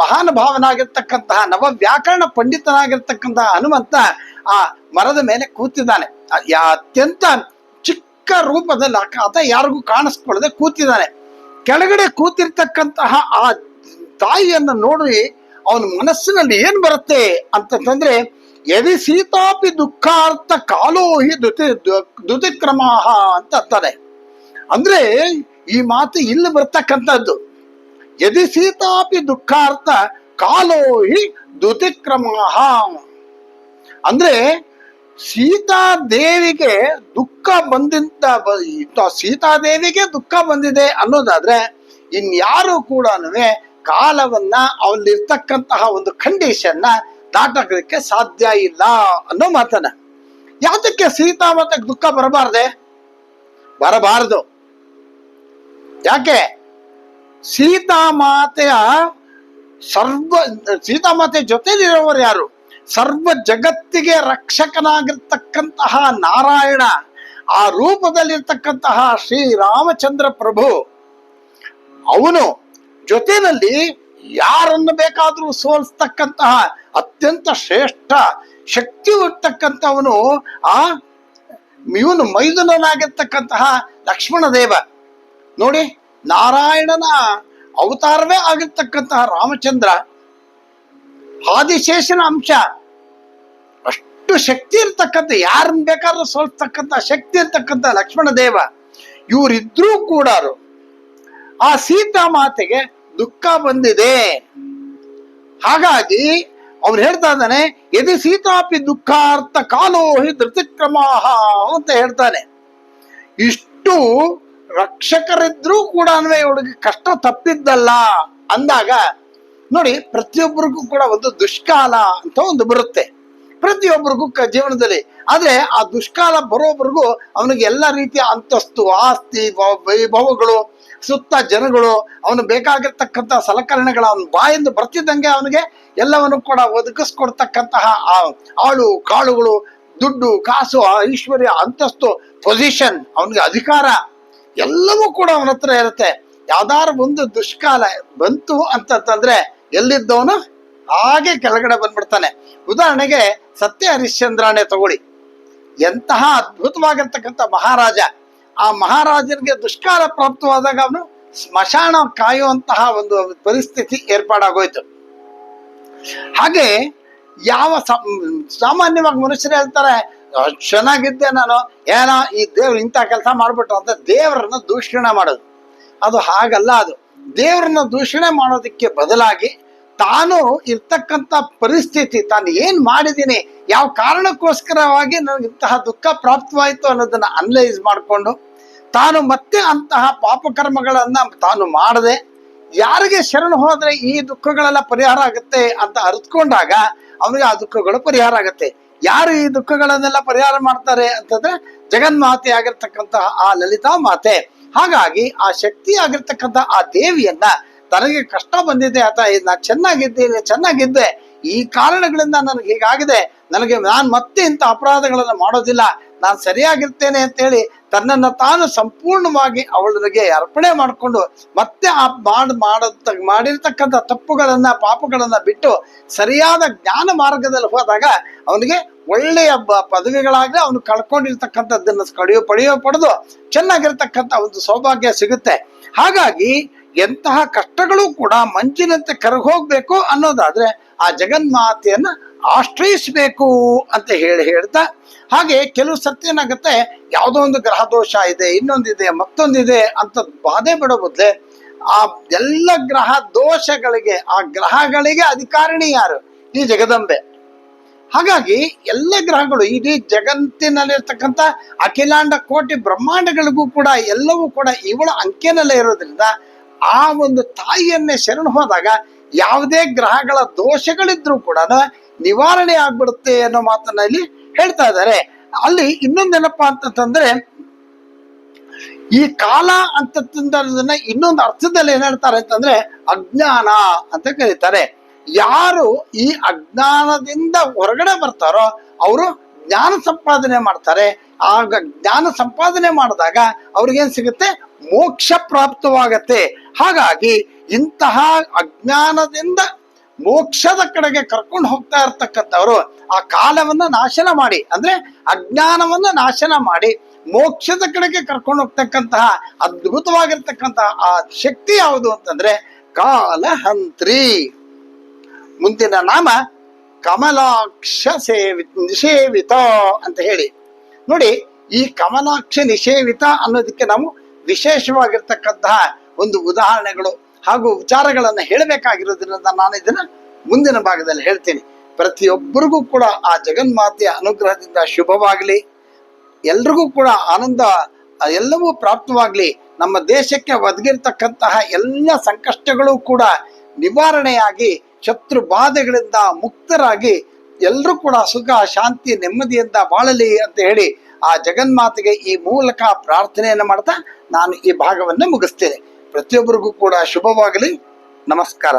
ಮಹಾನ್ ಮಹಾನುಭಾವನಾಗಿರ್ತಕ್ಕಂತಹ ನವ ವ್ಯಾಕರಣ ಪಂಡಿತನಾಗಿರ್ತಕ್ಕಂತಹ ಹನುಮಂತ ಆ ಮರದ ಮೇಲೆ ಕೂತಿದ್ದಾನೆ. ಅತ್ಯಂತ ಚಿಕ್ಕ ರೂಪದಲ್ಲಿ ಆತ ಯಾರಿಗೂ ಕಾಣಿಸ್ಕೊಳ್ಳದೆ ಕೂತಿದ್ದಾನೆ. ಕೆಳಗಡೆ ಕೂತಿರ್ತಕ್ಕಂತಹ ಆ ತಾಯಿಯನ್ನು ನೋಡಿ ಅವನ ಮನಸ್ಸಿನಲ್ಲಿ ಏನ್ ಬರುತ್ತೆ ಅಂತಂದ್ರೆ ಎದಿ ಸೀತಾಪಿ ದುಃಖಾರ್ಥ ಕಾಲೋಹಿ ದುತಿ ದುತಿಕ್ರಮ ಅಂತ ಅಂತಾರೆ ಅಂದ್ರೆ ಈ ಮಾತು ಇಲ್ಲಿ ಬರ್ತಕ್ಕಂಥದ್ದು. ಎದಿ ಸೀತಾಪಿ ದುಃಖಾರ್ಥ ಕಾಲೋಹಿ ದುತಿಕ್ರಮ ಅಂದ್ರೆ ಸೀತಾದೇವಿಗೆ ದುಃಖ ಬಂದಿಂತ ಸೀತಾದೇವಿಗೆ ದುಃಖ ಬಂದಿದೆ ಅನ್ನೋದಾದ್ರೆ, ಇನ್ಯಾರು ಕೂಡ ಕಾಲವನ್ನ ಅವಲ್ಲಿರ್ತಕ್ಕಂತಹ ಒಂದು ಕಂಡೀಷನ್ನ ದಾಟೋದಕ್ಕೆ ಸಾಧ್ಯ ಇಲ್ಲ ಅನ್ನೋ ಮಾತನ್ನ. ಯಾತಕ್ಕೆ ಸೀತಾ ದುಃಖ ಬರಬಾರ್ದೆ? ಬರಬಾರದು. ಯಾಕೆ? ಸೀತಾಮಾತೆಯ ಸರ್ವ ಸೀತಾಮಾತೆ ಜೊತೆಲಿರೋರು ಯಾರು? ಸರ್ವ ಜಗತ್ತಿಗೆ ರಕ್ಷಕನಾಗಿರ್ತಕ್ಕಂತಹ ನಾರಾಯಣ, ಆ ರೂಪದಲ್ಲಿರ್ತಕ್ಕಂತಹ ಶ್ರೀರಾಮಚಂದ್ರ ಪ್ರಭು, ಅವನು ಜೊತೆಯಲ್ಲಿ ಯಾರನ್ನು ಬೇಕಾದರೂ ಸೋಲಿಸ್ತಕ್ಕಂತಹ ಅತ್ಯಂತ ಶ್ರೇಷ್ಠ ಶಕ್ತಿ ಇರ್ತಕ್ಕಂಥವನು ಆ ಇವನು ಮೈದುನನಾಗಿರ್ತಕ್ಕಂತಹ ಲಕ್ಷ್ಮಣ ದೇವ ನೋಡಿ, ನಾರಾಯಣನ ಅವತಾರವೇ ಆಗಿರ್ತಕ್ಕಂತಹ ರಾಮಚಂದ್ರ. ಆದಿಶೇಷನ ಅಂಶ. ಅಷ್ಟು ಶಕ್ತಿ ಇರ್ತಕ್ಕಂಥ, ಯಾರನ್ನ ಬೇಕಾದ್ರೂ ಸೋಲ್ತಕ್ಕಂಥ ಶಕ್ತಿ ಇರ್ತಕ್ಕಂಥ ಲಕ್ಷ್ಮಣ ದೇವ ಇವರಿದ್ರೂ ಕೂಡ ಆ ಸೀತಾ ಮಾತೆಗೆ ದುಃಖ ಬಂದಿದೆ. ಹಾಗಾಗಿ ಅವ್ರು ಹೇಳ್ತಾ ಇದ್ದಾನೆ ಯದಿ ಸೀತಾಪಿ ದುಃಖಾರ್ಥ ಕಾಲೋಹಿ ಧೃತಿಕ್ರಮಾಹ ಅಂತ ಹೇಳ್ತಾನೆ. ಇಷ್ಟು ರಕ್ಷಕರಿದ್ರೂ ಕೂಡ ಇವಳಿಗೆ ಕಷ್ಟ ತಪ್ಪಿದ್ದಲ್ಲ. ಅಂದಾಗ, ನೋಡಿ, ಪ್ರತಿಯೊಬ್ಬರಿಗೂ ಕೂಡ ಒಂದು ದುಷ್ಕಾಲ ಅಂತ ಒಂದು ಬರುತ್ತೆ. ಪ್ರತಿಯೊಬ್ಬರಿಗೂ ಜೀವನದಲ್ಲಿ. ಆದ್ರೆ ಆ ದುಷ್ಕಾಲ ಬರೋಬ್ರಿಗೂ ಅವನಿಗೆ ಎಲ್ಲ ರೀತಿಯ ಅಂತಸ್ತು, ಆಸ್ತಿ ವೈಭವಗಳು ಸುತ್ತ ಜನಗಳು ಅವನು ಬೇಕಾಗಿರ್ತಕ್ಕಂಥ ಸಲಕರಣೆಗಳ ಅವನ ಬಾಯಿಂದ ಬರ್ತಿದ್ದಂಗೆ ಅವನಿಗೆ ಎಲ್ಲವನ್ನು ಕೂಡ ಒದಗಿಸ್ಕೊಡ್ತಕ್ಕಂತಹ ಆ ಆಳು ಕಾಳುಗಳು, ದುಡ್ಡು, ಕಾಸು ಐಶ್ವರ್ಯ, ಅಂತಸ್ತು ಪೊಸಿಷನ್ ಅವನಿಗೆ ಅಧಿಕಾರ ಎಲ್ಲವೂ ಕೂಡ ಅವನ ಹತ್ರ ಇರುತ್ತೆ. ಯಾವ್ದಾದ್ರು ಒಂದು ದುಷ್ಕಾಲ ಬಂತು ಅಂತಂದ್ರೆ ಎಲ್ಲಿದ್ದವನು? ಹಾಗೆ ಕೆಳಗಡೆ ಬಂದ್ಬಿಡ್ತಾನೆ. ಉದಾಹರಣೆಗೆ ಸತ್ಯ ಹರಿಶ್ಚಂದ್ರನೇ ತಗೊಳ್ಳಿ. ಎಂತಹ ಅದ್ಭುತವಾಗಿರ್ತಕ್ಕಂಥ ಮಹಾರಾಜ ಆ ಮಹಾರಾಜನಿಗೆ ದುಷ್ಕಾಲ ಪ್ರಾಪ್ತವಾದಾಗ ಅವನು ಸ್ಮಶಾನ ಕಾಯುವಂತಹ ಒಂದು ಪರಿಸ್ಥಿತಿ ಏರ್ಪಾಡಾಗೋಯ್ತು. ಹಾಗೆ ಯಾವ ಸಾಮಾನ್ಯವಾಗಿ ಮನುಷ್ಯರು ಹೇಳ್ತಾರೆ "ಅಷ್ಟ್ ಚೆನ್ನಾಗಿದ್ದೆ ನಾನು, ಏನೋ ಈ ದೇವ್ರು ಇಂಥ ಕೆಲಸ ಮಾಡ್ಬಿಟ್ರು ಅಂತ ದೇವರನ್ನ ದೂಷಣೆ ಮಾಡೋದು. ಅದು ಹಾಗಲ್ಲ ಅದು. ದೇವರನ್ನ ದೂಷಣೆ ಮಾಡೋದಕ್ಕೆ ಬದಲಾಗಿ ತಾನು ಇರ್ತಕ್ಕಂಥ ಪರಿಸ್ಥಿತಿ, ತಾನು ಏನ್ ಮಾಡಿದ್ದೀನಿ, ಯಾವ ಕಾರಣಕ್ಕೋಸ್ಕರವಾಗಿ ನನಗೆ ಇಂತಹ ದುಃಖ ಪ್ರಾಪ್ತವಾಯಿತು ಅನ್ನೋದನ್ನ ಅನಲೈಸ್ ಮಾಡಿಕೊಂಡು, ತಾನು ಮತ್ತೆ ಅಂತಹ ಪಾಪಕರ್ಮಗಳನ್ನ ತಾನು ಮಾಡದೆ, ಯಾರಿಗೆ ಶರಣ ಹೋದ್ರೆ ಈ ದುಃಖಗಳೆಲ್ಲ ಪರಿಹಾರ ಆಗುತ್ತೆ ಅಂತ ಅರಿತ್ಕೊಂಡಾಗ ಅವನಿಗೆ ಆ ದುಃಖಗಳು ಪರಿಹಾರ ಆಗುತ್ತೆ. ಯಾರು ಈ ದುಃಖಗಳನ್ನೆಲ್ಲ ಪರಿಹಾರ ಮಾಡ್ತಾರೆ ಅಂತಂದ್ರೆ ಜಗನ್ಮಾತೆ ಆಗಿರ್ತಕ್ಕಂತಹ ಆ ಲಲಿತಾ ಮಾತೆ. ಹಾಗಾಗಿ ಆ ಶಕ್ತಿ ಆಗಿರ್ತಕ್ಕಂತಹ ಆ ದೇವಿಯನ್ನ ತನಗೆ ಕಷ್ಟ ಬಂದಿದೆ ಆತ, ನಾ ಚೆನ್ನಾಗಿದ್ದೇನೆ ಚೆನ್ನಾಗಿದ್ದೆ. ಈ ಕಾರಣಗಳಿಂದ ನನಗೆ ಹೀಗಾಗಿದೆ. ನನಗೆ ನಾನು ಮತ್ತೆ ಇಂಥ ಅಪರಾಧಗಳನ್ನು ಮಾಡೋದಿಲ್ಲ. ನಾನು ಸರಿಯಾಗಿರ್ತೇನೆ ಅಂತೇಳಿ ತನ್ನನ್ನು ತಾನು ಸಂಪೂರ್ಣವಾಗಿ ಅವಳಿಗೆ ಅರ್ಪಣೆ ಮಾಡಿಕೊಂಡು ಮತ್ತೆ ಆ ಮಾಡ್ ಮಾಡ ಮಾಡಿರ್ತಕ್ಕಂಥ ತಪ್ಪುಗಳನ್ನು, ಪಾಪಗಳನ್ನ ಬಿಟ್ಟು ಸರಿಯಾದ ಜ್ಞಾನ ಮಾರ್ಗದಲ್ಲಿ ಹೋದಾಗ ಅವನಿಗೆ ಒಳ್ಳೆಯ ಪದವಿಗಳಾಗ್ಲಿ ಅವನು ಕಳ್ಕೊಂಡಿರ್ತಕ್ಕಂಥದ್ದನ್ನು ಕಡಿಯೋ, ಪಡೆಯೋ ಪಡೆದು ಚೆನ್ನಾಗಿರ್ತಕ್ಕಂಥ ಒಂದು ಸೌಭಾಗ್ಯ ಸಿಗುತ್ತೆ. ಹಾಗಾಗಿ ಎಂತಹ ಕಷ್ಟಗಳು ಕೂಡ ಮಂಜಿನಂತೆ ಕರಗೋಗ್ಬೇಕು ಅನ್ನೋದಾದ್ರೆ ಆ ಜಗನ್ಮಾತೆಯನ್ನ ಆಶ್ರಯಿಸಬೇಕು ಅಂತ ಹೇಳಿ ಹೇಳ್ತಾ, ಹಾಗೆ ಕೆಲವು ಸತ್ಯ ಏನಾಗುತ್ತೆ ಯಾವುದೋ ಒಂದು ಗ್ರಹ ದೋಷ ಇದೆ, ಇನ್ನೊಂದಿದೆ, ಮತ್ತೊಂದಿದೆ ಅಂತ ಬಾಧೆ ಬಿಡೋ ಬದಲೇ ಆ ಎಲ್ಲ ಗ್ರಹ ದೋಷಗಳಿಗೆ, ಆ ಗ್ರಹಗಳಿಗೆ ಅಧಿಕಾರಿಣಿ ಯಾರು? ಈ ಜಗದಂಬೆ. ಹಾಗಾಗಿ ಎಲ್ಲ ಗ್ರಹಗಳು, ಇಡೀ ಜಗತ್ತಿನಲ್ಲಿರ್ತಕ್ಕಂಥ ಅಖಿಲಾಂಡ ಕೋಟಿ ಬ್ರಹ್ಮಾಂಡಗಳಿಗೂ ಕೂಡ ಎಲ್ಲವೂ ಕೂಡ ಇವಳ ಅಂಕೆನಲ್ಲೇ ಇರೋದ್ರಿಂದ ಆ ಒಂದು ತಾಯಿಯನ್ನೇ ಶರಣ ಹೋದಾಗ ಯಾವುದೇ ಗ್ರಹಗಳ ದೋಷಗಳಿದ್ರೂ ಕೂಡ ನಿವಾರಣೆ ಆಗ್ಬಿಡುತ್ತೆ ಅನ್ನೋ ಮಾತನ್ನ ಇಲ್ಲಿ ಹೇಳ್ತಾ ಇದ್ದಾರೆ. ಅಲ್ಲಿ ಇನ್ನೊಂದೇನಪ್ಪಾ ಅಂತಂದ್ರೆ ಈ ಕಾಲ ಅಂತಂದ್ರೆ ಇನ್ನೊಂದು ಅರ್ಥದಲ್ಲಿ ಏನ್ ಹೇಳ್ತಾರೆ ಅಂತಂದ್ರೆ, ಅಜ್ಞಾನ ಅಂತ ಕರೀತಾರೆ. ಯಾರು ಈ ಅಜ್ಞಾನದಿಂದ ಹೊರಗಡೆ ಬರ್ತಾರೋ ಅವರು ಜ್ಞಾನ ಸಂಪಾದನೆ ಮಾಡ್ತಾರೆ. ಆಗ ಜ್ಞಾನ ಸಂಪಾದನೆ ಮಾಡಿದಾಗ ಅವ್ರಿಗೇನ್ ಸಿಗುತ್ತೆ? ಮೋಕ್ಷ ಪ್ರಾಪ್ತವಾಗತ್ತೆ. ಹಾಗಾಗಿ ಇಂತಹ ಅಜ್ಞಾನದಿಂದ ಮೋಕ್ಷದ ಕಡೆಗೆ ಕರ್ಕೊಂಡು ಹೋಗ್ತಾ ಇರ್ತಕ್ಕಂಥವ್ರು ಆ ಕಾಲವನ್ನ ನಾಶನ ಮಾಡಿ, ಅಂದ್ರೆ ಅಜ್ಞಾನವನ್ನ ನಾಶನ ಮಾಡಿ, ಮೋಕ್ಷದ ಕಡೆಗೆ ಕರ್ಕೊಂಡು ಹೋಗ್ತಕ್ಕಂತಹ ಅದ್ಭುತವಾಗಿರ್ತಕ್ಕಂತಹ ಆ ಶಕ್ತಿ ಯಾವುದು ಅಂತಂದ್ರೆ ಕಾಲಹಂತ್ರಿ. ಮುಂದಿನ ನಾಮ ಕಮಲಾಕ್ಷ ಸೇವಿ ನಿಷೇವಿತ ಅಂತ ಹೇಳಿ. ನೋಡಿ, ಈ ಕಮಲಾಕ್ಷ ನಿಷೇವಿತ ಅನ್ನೋದಕ್ಕೆ ನಾವು ವಿಶೇಷವಾಗಿರ್ತಕ್ಕಂತಹ ಒಂದು ಉದಾಹರಣೆಗಳು ಹಾಗೂ ವಿಚಾರಗಳನ್ನು ಹೇಳಬೇಕಾಗಿರೋದ್ರಿಂದ ನಾನು ಇದನ್ನ ಮುಂದಿನ ಭಾಗದಲ್ಲಿ ಹೇಳ್ತೀನಿ. ಪ್ರತಿಯೊಬ್ಬರಿಗೂ ಕೂಡ ಆ ಜಗನ್ಮಾತೆಯ ಅನುಗ್ರಹದಿಂದ ಶುಭವಾಗಲಿ. ಎಲ್ರಿಗೂ ಕೂಡ ಆನಂದ, ಎಲ್ಲವೂ ಪ್ರಾಪ್ತವಾಗಲಿ. ನಮ್ಮ ದೇಶಕ್ಕೆ ಒದಗಿರ್ತಕ್ಕಂತಹ ಎಲ್ಲ ಸಂಕಷ್ಟಗಳು ಕೂಡ ನಿವಾರಣೆಯಾಗಿ, ಶತ್ರು ಬಾಧೆಗಳಿಂದ ಮುಕ್ತರಾಗಿ ಎಲ್ಲರೂ ಕೂಡ ಸುಖ, ಶಾಂತಿ, ನೆಮ್ಮದಿಯಿಂದ ಬಾಳಲಿ ಅಂತ ಹೇಳಿ ಆ ಜಗನ್ಮಾತೆಗೆ ಈ ಮೂಲಕ ಪ್ರಾರ್ಥನೆಯನ್ನು ಮಾಡ್ತಾ ನಾನು ಈ ಭಾಗವನ್ನು ಮುಗಿಸ್ತೇನೆ. ಪ್ರತಿಯೊಬ್ಬರಿಗೂ ಕೂಡ ಶುಭವಾಗಲಿ. ನಮಸ್ಕಾರ.